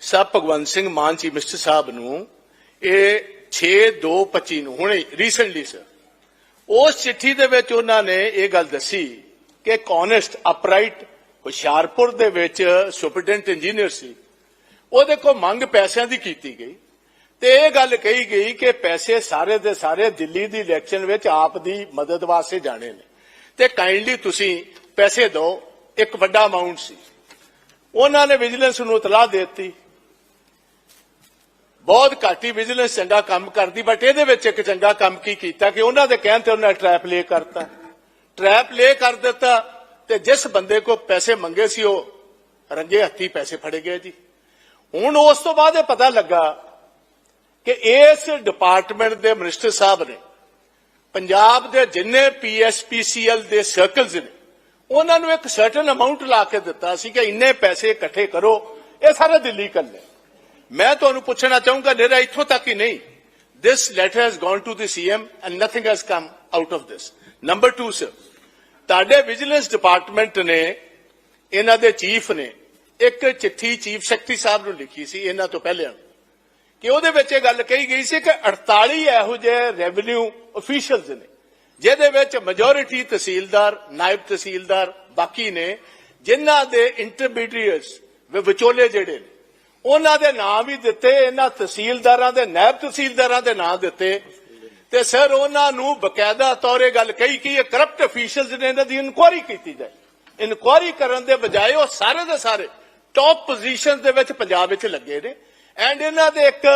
ਸਾਹਿਬ ਭਗਵੰਤ ਸਿੰਘ ਮਾਨ ਚੀਫ ਮਿਨਿਸਟਰ ਸਾਹਿਬ ਨੂੰ ਇਹ 6/2/25 ਨੂੰ ਹੁਣੇ ਰੀਸੈਂਟਲੀ ਸਰ ਉਸ ਚਿੱਠੀ ਦੇ ਵਿੱਚ ਉਹਨਾਂ ਨੇ ਇਹ ਗੱਲ ਦੱਸੀ ਕਿ ਕੌਨੈਸਟ ਅਪਰਾਈਟ ਹੁਸ਼ਿਆਰਪੁਰ ਦੇ ਵਿੱਚ ਸੁਪਰਡੈਂਟ ਇੰਜੀਨੀਅਰ ਸੀ। ਉਹਦੇ ਕੋਲ ਮੰਗ ਪੈਸਿਆਂ ਦੀ ਕੀਤੀ ਗਈ। ਤੇ ਇਹ ਗੱਲ ਕਹੀ ਗਈ ਕਿ ਪੈਸੇ ਸਾਰੇ ਦੇ ਸਾਰੇ ਦਿੱਲੀ ਦੀ ਇਲੈਕਸ਼ਨ ਵਿੱਚ ਆਪ ਦੀ ਮਦਦ ਵਾਸਤੇ ਜਾਣੇ ਨੇ। ਤੇ ਕਾਈਂਡਲੀ ਤੁਸੀਂ ਪੈਸੇ ਦਿਓ, ਇੱਕ ਵੱਡਾ ਅਮਾਉਂਟ ਸੀ। ਉਹਨਾਂ ਨੇ ਵਿਜੀਲੈਂਸ ਨੂੰ ਇਤਲਾਹ ਦੇ ਦਿੱਤੀ। ਬਹੁਤ ਘੱਟ ਵਿਜੀਲੈਂਸ ਚੰਗਾ ਕੰਮ ਕਰਦੀ ਬਟ ਇਹਦੇ ਵਿੱਚ ਇੱਕ ਚੰਗਾ ਕੰਮ ਕੀ ਕੀਤਾ ਕਿ ਉਹਨਾਂ ਦੇ ਕਹਿਣ ਤੇ ਉਹਨਾਂ ਟ੍ਰੈਪ ਲੇ ਕਰਤਾ। ਟ੍ਰੈਪ ਲੇ ਕਰ ਦਿੱਤਾ ਤੇ ਜਿਸ ਬੰਦੇ ਕੋ ਪੈਸੇ ਮੰਗੇ ਸੀ ਉਹ ਰੰਗੇ ਹੱਥੀ ਪੈਸੇ ਫੜੇ ਗਏ ਜੀ। ਹੁਣ ਉਸ ਤੋਂ ਬਾਅਦ ਇਹ ਪਤਾ ਲੱਗਾ ਕਿ ਇਸ ਡਿਪਾਰਟਮੈਂਟ ਦੇ ਮਿਨਿਸਟਰ ਸਾਹਿਬ ਨੇ ਪੰਜਾਬ ਦੇ ਜਿੰਨੇ ਪੀਐਸਪੀਸੀਐਲ ਦੇ ਸਰਕਲਸ ਨੇ ਉਹਨਾਂ ਨੂੰ ਇੱਕ ਸਰਟਨ ਅਮਾਉਂਟ ਲਾ ਕੇ ਦਿੱਤਾ ਸੀ ਕਿ ਇੰਨੇ ਪੈਸੇ ਇਕੱਠੇ ਕਰੋ ਇਹ ਸਾਰਾ ਦਿੱਲੀ ਕਰ ਮੈਂ ਤੁਹਾਨੂੰ ਪੁੱਛਣਾ ਚਾਹੂੰਗਾ ਨਿਹਰਾ ਇੱਥੋਂ ਤੱਕ ਹੀ ਨਹੀਂ this letter has gone to the CM and nothing has come out of this. Number two, sir, ਤੁਹਾਡੇ ਵਿਜੀਲੈਂਸ ਡਿਪਾਰਟਮੈਂਟ ਨੇ ਇਹਨਾਂ ਦੇ ਚੀਫ ਨੇ ਇੱਕ ਚਿੱਠੀ ਚੀਫ ਸੈਕਟਰੀ ਸਾਹਿਬ ਨੂੰ ਲਿਖੀ ਸੀ ਇਹਨਾਂ ਤੋਂ ਪਹਿਲਾਂ ਕਿ ਉਹਦੇ ਵਿੱਚ ਇਹ ਗੱਲ ਕਹੀ ਗਈ ਸੀ ਕਿ 48 ਇਹੋ ਜਿਹੇ ਰੈਵਨਿਊ ਅਫੀਸ਼ੀਅਲਸ ਨੇ, ਜਿਹਦੇ ਵਿੱਚ ਮੈਜੋਰਿਟੀ ਤਹਿਸੀਲਦਾਰ, ਨਾਇਬ ਤਹਿਸੀਲਦਾਰ ਬਾਕੀ ਨੇ, ਜਿਨ੍ਹਾਂ ਦੇ ਇੰਟਰਮੀਡੀਏਟਸ ਵਿਚੋਲੇ ਜਿਹੜੇ ਨੇ, ਉਹਨਾਂ ਦੇ ਨਾਂ ਵੀ ਦਿੱਤੇ, ਇਹਨਾਂ ਤਹਿਸੀਲਦਾਰਾਂ ਦੇ, ਨਾਇਬ ਤਹਿਸੀਲਦਾਰਾਂ ਦੇ ਨਾਂ ਦਿੱਤੇ, ਤੇ ਸਰ ਉਹਨਾਂ ਨੂੰ ਬਕਾਇਦਾ ਤੌਰ ਇਹ ਗੱਲ ਕਹੀ ਕਿ ਇਹ ਕਰਪਟ ਅਫੀਸ਼ੀਅਲਸ ਨੇ, ਇਹਨਾਂ ਦੀ ਇਨਕੁਆਇਰੀ ਕੀਤੀ ਜਾਏ। ਇਨਕੁਆਇਰੀ ਕਰਨ ਦੇ ਬਜਾਏ ਉਹ ਸਾਰੇ ਦੇ ਸਾਰੇ ਟੌਪ ਪੋਜੀਸ਼ਨਸ ਦੇ ਵਿੱਚ ਪੰਜਾਬ ਵਿੱਚ ਲੱਗੇ ਨੇ। ਐਂਡ ਇਹਨਾਂ ਦੇ ਇੱਕ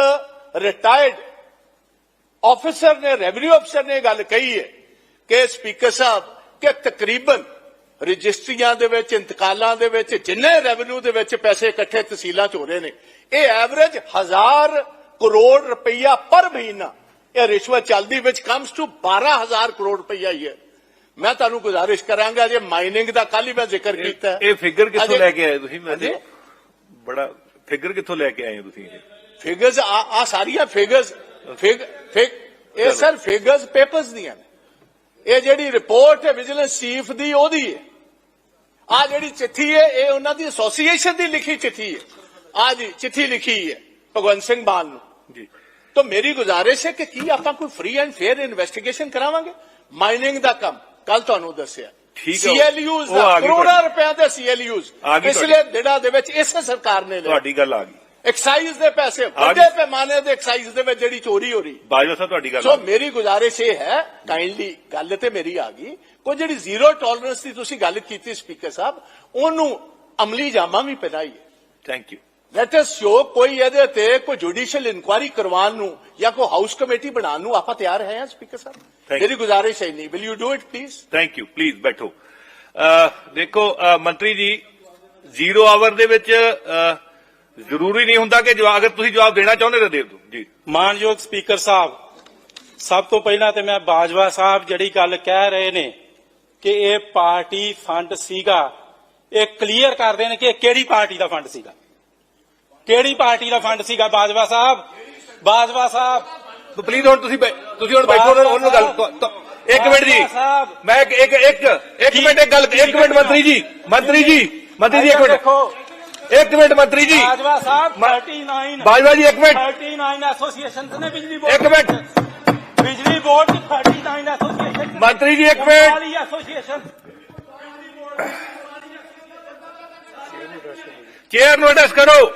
ਰਿਟਾਇਰਡ ਆਫੀਸਰ ਨੇ ਰੈਵਨਿਊ ਅਫਸਰ ਨੇ ਗੱਲ ਕਹੀ ਹੈ ਕਿ ਸਪੀਕਰ ਸਾਹਿਬ ਕਿ ਤਕਰੀਬਨ ਰਜਿਸਟਰੀਆਂ ਦੇ ਵਿੱਚ ਇੰਤਕਾਲਾਂ ਦੇ ਵਿੱਚ ਜਿੰਨੇ ਰੈਵਨਿਊ ਦੇ ਵਿੱਚ ਪੈਸੇ ਇਕੱਠੇ ਤਹਿਸੀਲਾਂ 'ਚ ਹੋ ਰਹੇ ਨੇ ਇਹ ਐਵਰੇਜ 1000 ਕਰੋੜ ਰੁਪਈਆ ਪਰ ਮਹੀਨਾ ਇਹ ਰਿਸ਼ਵਤ ਚੱਲਦੀ ਵਿੱਚ ਕਮਸ ਟੂ 12000 ਕਰੋੜ ਰੁਪਈਆ ਹੀ ਹੈ ਮੈਂ ਤੁਹਾਨੂੰ ਗੁਜ਼ਾਰਿਸ਼ ਕਰਾਂਗਾ ਜੇ ਮਾਈਨਿੰਗ ਦਾ ਕੱਲ ਹੀ ਮੈਂ ਜ਼ਿਕਰ ਕੀਤਾ। ਇਹ ਫਿਗਰ ਕਿੱਥੋਂ ਲੈ ਕੇ ਆਏ ਤੁਸੀਂ ਮੈਂ? ਬੜਾ ਫਿਗਰ ਕਿੱਥੋਂ ਲੈ ਕੇ ਆਏ ਹੋ ਤੁਸੀਂ ਇਹ? ਫਿਗਰਸ ਆ ਆ ਸਾਰੀਆਂ ਫਿਗਰਸ ਫਿਗ ਫਿਗ ਇਹ ਸਰ ਫਿਗਰਸ ਪੇਪਰਸ ਦੀਆਂ ਨੇ। ਇਹ ਜਿਹੜੀ ਰਿਪੋਰਟ ਹੈ ਵਿਜੀਲੈਂਸ ਚੀਫ ਦੀ ਉਹਦੀ ਹੈ। ਆ ਜਿਹੜੀ ਚਿੱਠੀ ਹੈ ਇਹ ਉਹਨਾਂ ਦੀ ਐਸੋਸੀਏਸ਼ਨ ਦੀ ਲਿਖੀ ਚਿੱਠੀ ਹੈ। ਆ ਜੀ ਚਿੱਠੀ ਲਿਖੀ ਹੈ ਭਗਵੰਤ ਸਿੰਘ ਮਾਨ ਨੂੰ। ਜੀ। ਤਾਂ ਮੇਰੀ ਗੁਜ਼ਾਰਿਸ਼ ਹੈ ਕਿ ਕੀ ਆਪਾਂ ਕੋਈ ਫ੍ਰੀ ਐਂਡ ਫੇਅਰ ਇਨਵੈਸਟੀਗੇਸ਼ਨ ਕਰਾਵਾਂਗੇ? ਮਾਈਨਿੰਗ ਦਾ ਕੰਮ ਕੱਲ ਤੁਹਾਨੂੰ ਦੱਸਿਆ। ਠੀਕ ਹੈ। ਸੀਐਲਯੂਜ਼ ਉਹ ਆ ਗਈ ਕਰੋੜਾਂ। ਰੁਪਏ ਦੇ ਸੀਐਲਯੂਜ਼ ਆ ਗਈ ਪਿਛਲੇ ਦਿਨਾਂ ਦੇ ਵਿੱਚ ਇਸੇ ਸਰਕਾਰ ਨੇ ਲਿਆ ਤੁਹਾਡੀ ਗੱਲ ਆ ਗਈ ਐਕਸਾਈਜ਼ ਦੇ ਪੈਸੇ ਵੱਡੇ। ਪੈਮਾਨੇ ਦੇ ਐਕਸਾਈਜ਼ ਦੇ ਵਿੱਚ ਜਿਹੜੀ ਚੋਰੀ ਹੋ ਰਹੀ ਬਾਜਵਾ ਸਾਹਿਬ ਤੁਹਾਡੀ ਗੱਲ ਸੋ। ਮੇਰੀ ਗੁਜ਼ਾਰਿਸ਼ ਇਹ ਹੈ ਕਾਈਂਡਲੀ ਗੱਲ ਤੇ ਮੇਰੀ ਆ ਗਈ ਕੋਈ ਜਿਹੜੀ ਜ਼ੀਰੋ ਟੋਲਰੈਂਸ ਦੀ ਤੁਸੀਂ ਗੱਲ ਕੀਤੀ ਸਪੀਕਰ ਸਾਹਿਬ ਉਹਨੂੰ ਅਮਲੀ ਜਾਮਾ ਵੀ ਪਹਿਨਾਈ ਹੈ thank you let us show ਕੋਈ ਇਹਦੇ ਤੇ ਕੋਈ ਜੁਡੀਸ਼ੀਅਲ ਇਨਕੁਆਇਰੀ ਕਰਵਾਉਣ ਨੂੰ ਜਾਂ ਕੋਈ ਹਾਊਸ ਕਮੇਟੀ ਬਣਾਉਣ ਨੂੰ ਆਪਾਂ ਤਿਆਰ ਹੈ ਸਪੀਕਰ ਸਾਹਿਬ. ਮੇਰੀ ਗੁਜ਼ਾਰਿਸ਼ ਹੈ ਨਹੀਂ will you do it please thank you please ਬੈਠੋ। ਦੇਖੋ ਮੰਤਰੀ ਜੀ ਜ਼ੀਰੋ ਆਵਰ ਦੇ ਵਿੱਚ ਜ਼ਰੂਰੀ ਨਹੀਂ ਹੁੰਦਾ ਕਿ ਜਵਾਬ ਅਗਰ ਤੁਸੀਂ ਜਵਾਬ ਦੇਣਾ ਚਾਹੁੰਦੇ ਤਾਂ ਦੇ ਦਿਓ। ਜੀ। ਮਾਨਯੋਗ ਸਪੀਕਰ ਸਾਹਿਬ ਸਭ ਤੋਂ ਪਹਿਲਾਂ ਤੇ ਮੈਂ ਬਾਜਵਾ ਸਾਹਿਬ ਜਿਹੜੀ ਗੱਲ ਕਹਿ ਰਹੇ ਨੇ ਕਿ ਇਹ ਪਾਰਟੀ ਫੰਡ ਸੀਗਾ ਇਹ ਕਲੀਅਰ ਕਰ ਦੇਣ ਕਿ ਇਹ ਕਿਹੜੀ ਪਾਰਟੀ ਦਾ ਫੰਡ ਸੀਗਾ। ਕਿਹੜੀ ਪਾਰਟੀ ਦਾ ਫੰਡ ਸੀਗਾ ਬਾਜਵਾ ਸਾਹਿਬ? ਬਾਜਵਾ ਸਾਹਿਬ। ਪਲੀਜ਼ ਹੁਣ ਤੁਸੀਂ ਬੈ- ਤੁਸੀਂ ਹੁਣ ਬੈਠੋ ਉਹਨਾਂ ਉਹਨਾਂ ਨਾਲ ਗੱਲ ਤੁ- ਤੁ- ਇੱਕ ਮਿੰਟ ਜੀ। ਸਾਹਿਬ। ਮੈਂ ਇੱਕ ਇੱਕ ਇੱਕ ਇੱਕ ਮਿੰਟ ਇੱਕ ਗੱਲ ਇੱਕ ਮਿੰਟ ਮੰਤਰੀ ਜੀ ਮੰਤਰੀ ਜੀ ਮੰਤਰੀ ਜੀ ਇੱਕ ਮਿੰਟ। ਦੇਖੋ। ਇੱਕ ਮਿੰਟ ਮੰਤਰੀ ਜੀ। ਬਾਜਵਾ ਸਾਹਿਬ ਮ- 39 ਬਾਜਵਾ ਜੀ ਇੱਕ ਮਿੰਟ। 39 ਐਸੋਸੀਏਸ਼ਨ ਨੇ ਬਿਜਲੀ ਬੋਰਡ ਇੱਕ ਮਿੰਟ। ਬਿਜਲੀ ਬੋਰਡ ਦੀ 39 ਐਸੋਸੀਏਸ਼ਨ ਮੰਤਰੀ ਜੀ ਇੱਕ ਮਿੰਟ। ਵਾਲੀ ਐਸੋਸੀਏਸ਼ਨ ਚੇਅਰ ਨੂੰ ਅਡਰੈਸ ਕਰੋ।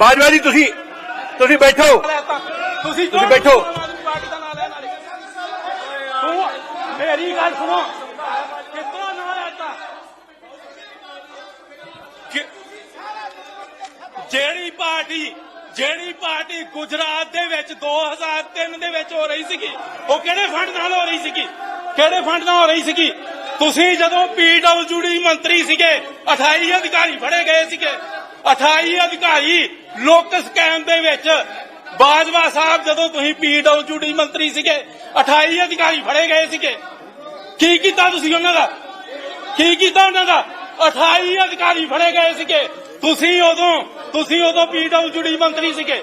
ਬਾਜਵਾ ਜੀ ਤੁਸੀਂ ਤੁਸੀਂ ਬੈਠੋ। ਤੁਸੀਂ ਤੁਸੀਂ ਬੈਠੋ। ਆਮ ਆਦਮੀ ਪਾਰਟੀ ਦਾ ਨਾਮ ਲੈਣ ਵਾਲੇ ਤੂੰ ਮੇਰੀ ਗੱਲ ਸੁਣੋ। ਕਿਤਨਾ ਨਾਮ ਲੈਤਾ ਕਿ- ਜਿਹੜੀ ਪਾਰਟੀ ਜਿਹੜੀ ਪਾਰਟੀ ਗੁਜਰਾਤ ਦੇ ਵਿੱਚ 2003 ਦੇ ਵਿੱਚ ਹੋ ਰਹੀ ਸੀਗੀ ਉਹ ਕਿਹੜੇ ਫੰਡ ਨਾਲ ਹੋ ਰਹੀ ਸੀਗੀ? ਕਿਹੜੇ ਫੰਡ ਨਾਲ ਹੋ ਰਹੀ ਸੀਗੀ? ਤੁਸੀਂ ਜਦੋਂ ਪੀਡਬਲਯੂਡੀ ਮੰਤਰੀ ਸੀਗੇ 28 ਅਧਿਕਾਰੀ ਫੜੇ ਗਏ ਸੀਗੇ 28 ਅਧਿਕਾਰੀ ਲੋਕ ਸਕੈਮ ਦੇ ਵਿੱਚ ਬਾਜਵਾ ਸਾਹਿਬ ਜਦੋਂ ਤੁਸੀਂ ਪੀਡਬਲਯੂਡੀ ਮੰਤਰੀ ਸੀਗੇ 28 ਅਧਿਕਾਰੀ ਫੜੇ ਗਏ ਸੀਗੇ। ਕੀ ਕੀਤਾ ਤੁਸੀਂ ਉਹਨਾਂ ਦਾ? ਕੀ ਕੀਤਾ ਉਹਨਾਂ ਦਾ? 28 ਅਧਿਕਾਰੀ ਫੜੇ ਗਏ ਸੀਗੇ। ਤੁਸੀਂ ਉਦੋਂ ਤੁਸੀਂ ਉਦੋਂ ਪੀਡਬਲਯੂਡੀ ਮੰਤਰੀ ਸੀਗੇ।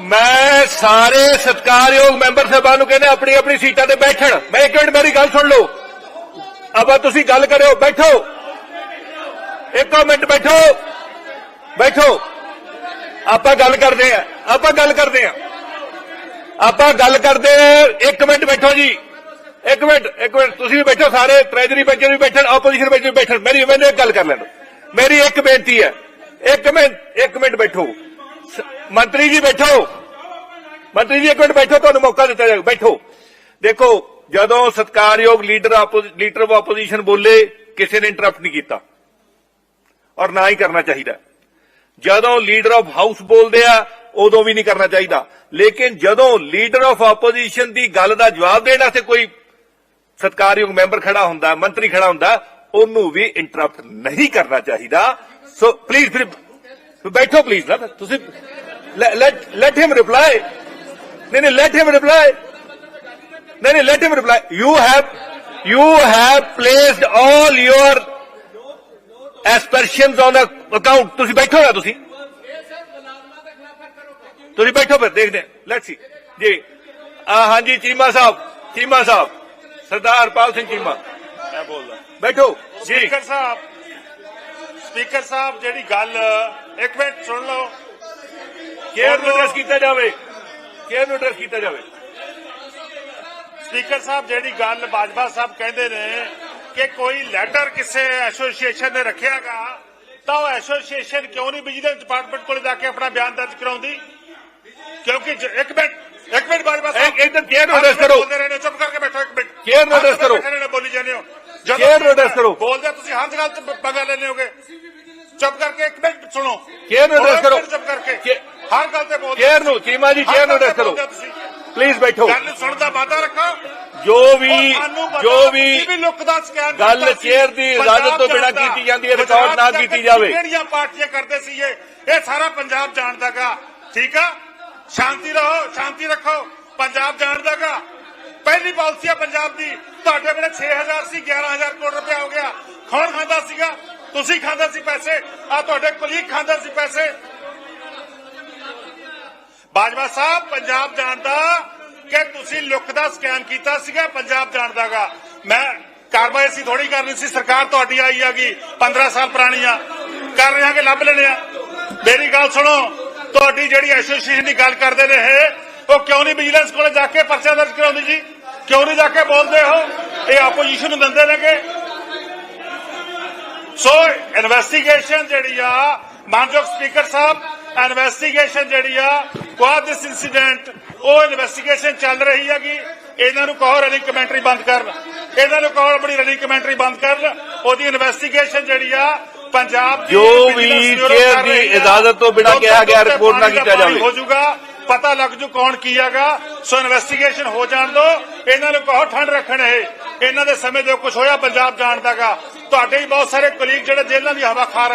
ਮੈਂ ਸਾਰੇ ਸਤਿਕਾਰਯੋਗ ਮੈਂਬਰ ਸਾਹਿਬਾਨ ਨੂੰ ਕਹਿੰਦੇ, ਆਪਣੀ ਆਪਣੀ ਸੀਟਾਂ ਤੇ ਬੈਠਣ। ਮੈਂ ਇੱਕ ਮਿੰਟ, ਮੇਰੀ ਗੱਲ ਸੁਣ ਲਓ। ਅਬਾ ਤੁਸੀਂ ਗੱਲ ਕਰਿਓ, ਬੈਠੋ। ਇੱਕ ਮਿੰਟ ਬੈਠੋ। ਬੈਠੋ। ਆਪਾਂ ਗੱਲ ਕਰਦੇ ਆ ਆਪਾਂ ਗੱਲ ਕਰਦੇ ਆ ਆਪਾਂ ਗੱਲ ਕਰਦੇ ਆ ਇੱਕ ਮਿੰਟ ਬੈਠੋ ਜੀ। ਇੱਕ ਮਿੰਟ ਇੱਕ ਮਿੰਟ। ਤੁਸੀਂ ਵੀ ਬੈਠੋ ਸਾਰੇ। ਟ੍ਰੈਜਰੀ ਬੈਂਚ ਵੀ ਬੈਠਣ ਆਪੋਜੀਸ਼ਨ ਬੈਂਚ ਵੀ ਬੈਠਣ। ਮੇਰੀ ਮੈਨੂੰ ਗੱਲ ਕਰ ਲੈਣ ਮੇਰੀ ਇੱਕ ਬੇਨਤੀ ਹੈ। ਇੱਕ ਮਿੰਟ ਇੱਕ ਮਿੰਟ ਬੈਠੋ। ਮੰਤਰੀ ਜੀ ਬੈਠੋ। ਮੰਤਰੀ ਜੀ, ਇੱਕ ਮਿੰਟ ਬੈਠੋ। ਤੁਹਾਨੂੰ ਮੌਕਾ ਦਿੱਤਾ ਜਾਏਗਾ ਬੈਠੋ। ਦੇਖੋ, ਜਦੋਂ ਸਤਕਾਰਯੋਗ ਲੀਡਰ ਲੀਡਰ ਆਫ ਆਪੋਜੀਸ਼ਨ ਬੋਲੇ, ਕਿਸੇ ਨੇ ਇੰਟਰਰਪਟ ਨਹੀਂ ਕੀਤਾ। ਔਰ ਨਾ ਹੀ ਕਰਨਾ ਚਾਹੀਦਾ। ਜਦੋਂ ਲੀਡਰ ਆਫ ਹਾਊਸ ਬੋਲਦੇ ਆ, ਉਦੋਂ ਵੀ ਨਹੀਂ ਕਰਨਾ ਚਾਹੀਦਾ। ਲੇਕਿਨ ਜਦੋਂ ਲੀਡਰ ਆਫ ਆਪੋਜੀਸ਼ਨ ਦੀ ਗੱਲ ਦਾ ਜਵਾਬ ਦੇਣ ਵਾਸਤੇ ਕੋਈ ਸਤਕਾਰਯੋਗ ਮੈਂਬਰ ਖੜਾ ਹੁੰਦਾ, ਮੰਤਰੀ ਖੜਾ ਹੁੰਦਾ, ਉਹਨੂੰ ਵੀ ਇੰਟਰਪਟ ਨਹੀਂ ਕਰਨਾ ਚਾਹੀਦਾ। ਸੋ ਪਲੀਜ਼ ਫਿਰ ਬੈਠੋ ਪਲੀਜ਼ ਨਾ, ਤੁਸੀਂ ਲੈਟ ਲੈਟ ਹਿਮ ਰਿਪਲਾਈ ਨਹੀਂ ਨਹੀਂ ਲੈਟ ਹਿਮ ਰਿਪਲਾਈ ਨਹੀਂ ਨਹੀਂ let him reply you have you have placed all your aspersions on account ਤੁਸੀਂ ਬੈਠੋ ਨਾ ਤੁਸੀਂ ਤੁਸੀਂ ਬੈਠੋ ਫਿਰ ਦੇਖਦੇ ਲੈਟਸ ਸੀ ਜੀ ਆ ਹਾਂਜੀ ਚੀਮਾ ਸਾਹਿਬ ਚੀਮਾ ਸਾਹਿਬ ਸਰਦਾਰ ਪਾਲ ਸਿੰਘ ਚੀਮਾ ਮੈਂ ਬੋਲਦਾ ਬੈਠੋ ਜੀ ਸਪੀਕਰ ਸਾਹਿਬ ਸਪੀਕਰ ਸਾਹਿਬ ਜਿਹੜੀ ਗੱਲ ਇੱਕ ਮਿੰਟ ਸੁਣ ਲਓ ਕੇਅਰ ਨੂੰ ਐਡਰੈਸ ਕੀਤਾ ਜਾਵੇ ਕੇਅਰ ਨੂੰ ਐਡਰੈਸ ਕੀਤਾ ਜਾਵੇ ਸਪੀਕਰ ਸਾਹਿਬ ਜਿਹੜੀ ਗੱਲ ਬਾਜਵਾ ਸਾਹਿਬ ਕਹਿੰਦੇ ਨੇ ਕਿ ਕੋਈ ਲੈਟਰ ਕਿਸੇ ਐਸੋਸੀਏਸ਼ਨ ਨੇ ਰੱਖਿਆਗਾ ਤਾਂ ਉਹ ਐਸੋਸੀਏਸ਼ਨ ਕਿਉਂ ਨਹੀਂ ਵਿਜੀਲੈਂਸ ਡਿਪਾਰਟਮੈਂਟ ਕੋਲ ਜਾ ਕੇ ਆਪਣਾ ਬਿਆਨ ਦਰਜ ਕਰਾਉਂਦੀ ਕਿਉਂਕਿ ਜ- ਇੱਕ ਮਿੰਟ ਇੱਕ ਮਿੰਟ ਬਾਜਵਾ ਸਾਹਿਬ ਇੱਕ- ਇੱਧਰ chair ਨੂੰ address ਕਰੋ। ਬੋਲਦੇ ਚੁੱਪ ਕਰਕੇ ਬੈਠੋ ਇੱਕ ਮਿੰਟ ਹਰ ਜਗ੍ਹਾ ਕਰੋ। ਬੈਠੇ ਰਹਿਣਾ, ਬੋਲੀ ਜਾਂਦੇ ਹੋ ਜਦੋਂ ਨੂੰ address ਕਰੋ। ਬੋਲਦੇ ਹੋ, ਤੁਸੀਂ ਹਰ ਜਗ੍ਹਾ ਤੇ ਪੰਗਾ ਲੈਣੇ ਹੋਗੇ ਚੁੱਪ ਕਰਕੇ ਇੱਕ ਮਿੰਟ ਸੁਣੋ address ਇੱਕ ਕਰੋ। ਮਿੰਟ ਚੁੱਪ ਕਰਕੇ ਹਰ ਗੱਲ ਤੇ ਬੋਲਦੇ chair ਨੂੰ, ਚੀਮਾ ਜੀ, chair ਨੂੰ address ਕਰੋ। ਤੁਸੀਂ। ਪਲੀਜ਼ ਬੈਠੋ ਗੱਲ ਸੁਣਨ ਦਾ ਵਾਅਦਾ ਰੱਖੋ। ਜੋ ਵੀ ਜੋ ਵੀ ਲੁੱਕ ਦਾ ਗੱਲ। ਚੇਅਰ ਦੀ ਇਜਾਜ਼ਤ ਤੋਂ ਬਿਨਾਂ ਕੀਤੀ ਜਾਂਦੀ ਹੈ, ਰਿਕਾਰਡ ਨਾ ਕੀਤੀ ਜਾਵੇ। ਕਿਹੜੀਆਂ ਪਾਰਟੀਆਂ ਕਰਦੇ ਸੀ ਇਹ? ਇਹ ਸਾਰਾ ਪੰਜਾਬ ਜਾਣਦਾਗਾ ਠੀਕ ਆ? ਸ਼ਾਂਤੀ ਰਹੋ ਸ਼ਾਂਤੀ ਰੱਖੋ। ਪੰਜਾਬ ਜਾਣਦਾਗਾ ਪਹਿਲੀ ਪਾਲਿਸੀ ਆ ਪੰਜਾਬ ਦੀ। ਤੁਹਾਡੇ ਵੇਲੇ 6000 ਸੀ 11000 ਕਰੋੜ ਰੁਪਇਆ ਹੋ ਗਿਆ। ਕੌਣ ਖਾਂਦਾ ਸੀਗਾ? ਤੁਸੀਂ ਖਾਂਦੇ ਸੀ ਪੈਸੇ। ਆ ਤੁਹਾਡੇ ਕੁਲੀਗ ਖਾਂਦੇ ਸੀ ਪੈਸੇ। ਬਾਜਵਾ ਸਾਹਿਬ, ਪੰਜਾਬ ਜਾਣਦਾ ਕਿ ਤੁਸੀਂ ਲੁੱਕ ਦਾ ਸਕੈਮ ਕੀਤਾ ਸੀਗਾ ਪੰਜਾਬ ਜਾਣਦਾਗਾ ਮੈਂ ਕਾਰਵਾਈ ਸੀ ਥੋੜੀ ਕਰਨੀ ਸੀ, ਸਰਕਾਰ ਤੁਹਾਡੀ ਆਈ ਹੈਗੀ 15 ਸਾਲ ਪੁਰਾਣੀ ਆ। ਕਰ ਰਹੇ ਹਾਂ ਕਿ ਲੱਭ ਲੈਣੇ ਆ। ਮੇਰੀ ਗੱਲ ਸੁਣੋ, ਤੁਹਾਡੀ ਜਿਹੜੀ ਐਸੋਸੀਏਸ਼ਨ ਦੀ ਗੱਲ ਕਰਦੇ ਨੇ ਇਹ, ਉਹ ਕਿਉਂ ਨਹੀਂ ਵਿਜੀਲੈਂਸ ਕੋਲੇ ਜਾ ਕੇ ਪਰਚਾ ਦਰਜ ਕਰਾਉਂਦੀ ਜੀ? ਕਿਉਂ ਨਹੀਂ ਜਾ ਕੇ ਬੋਲਦੇ ਹੋ ਇਹ ਆਪੋਜੀਸ਼ਨ ਨੂੰ ਦਿੰਦੇ ਨੇਗੇ। ਸੋ ਇਨਵੈਸਟੀਗੇਸ਼ਨ ਜਿਹੜੀ ਆ, ਮਾਨਯੋਗ ਸਪੀਕਰ ਸਾਹਿਬ ਇਨਵੈਸਟੀਗੇਸ਼ਨ ਜਿਹੜੀ ਆ ਵਾਟ ਦਿਸ ਇਨਸੀਡੈਂਟ ਉਹ ਇਨਵੈਸਟੀਗੇਸ਼ਨ ਚੱਲ ਰਹੀ ਹੈਗੀ। ਇਹਨਾਂ ਨੂੰ ਕਹੋ ਰਨਿੰਗ ਕਮੈਂਟਰੀ ਬੰਦ ਕਰਨ। ਇਹਨਾਂ ਨੂੰ ਕਹੋ ਆਪਣੀ ਰਨਿੰਗ ਕਮੈਂਟਰੀ ਬੰਦ ਕਰਨ। ਉਹਦੀ ਇਨਵੈਸਟੀਗੇਸ਼ਨ ਜਿਹੜੀ ਆ ਪੰਜਾਬ ਦੀ ਜੋ ਵੀ ਕਰ ਦੀ। ਇਜਾਜ਼ਤ ਤੋਂ ਬਿਨਾਂ ਕਿਹਾ ਗਿਆ report ਨਾ ਕੀਤਾ ਜਾਵੇ। ਹੋ ਜਾਊਗਾ ਪਤਾ ਲੱਗ ਜੂ ਕੌਣ ਕੀ ਹੈਗਾ। ਸੋ ਇਨਵੈਸਟੀਗੇਸ਼ਨ ਹੋ ਜਾਣ ਦੋ। ਇਹਨਾਂ ਨੂੰ ਕਹੋ ਠੰਡ ਰੱਖਣ ਇਹ। ਇਹਨਾਂ ਦੇ ਸਮੇਂ ਜੋ ਕੁਝ ਹੋਇਆ ਪੰਜਾਬ ਜਾਣਦਾਗਾ ਤੁਹਾਡੇ ਹੀ ਬਹੁਤ ਸਾਰੇ ਕੁਲੀਗ ਜਿਹੜੇ ਜੇਲ੍ਹਾਂ ਦੀ ਹਵਾ ਖਾ ਰਹੇ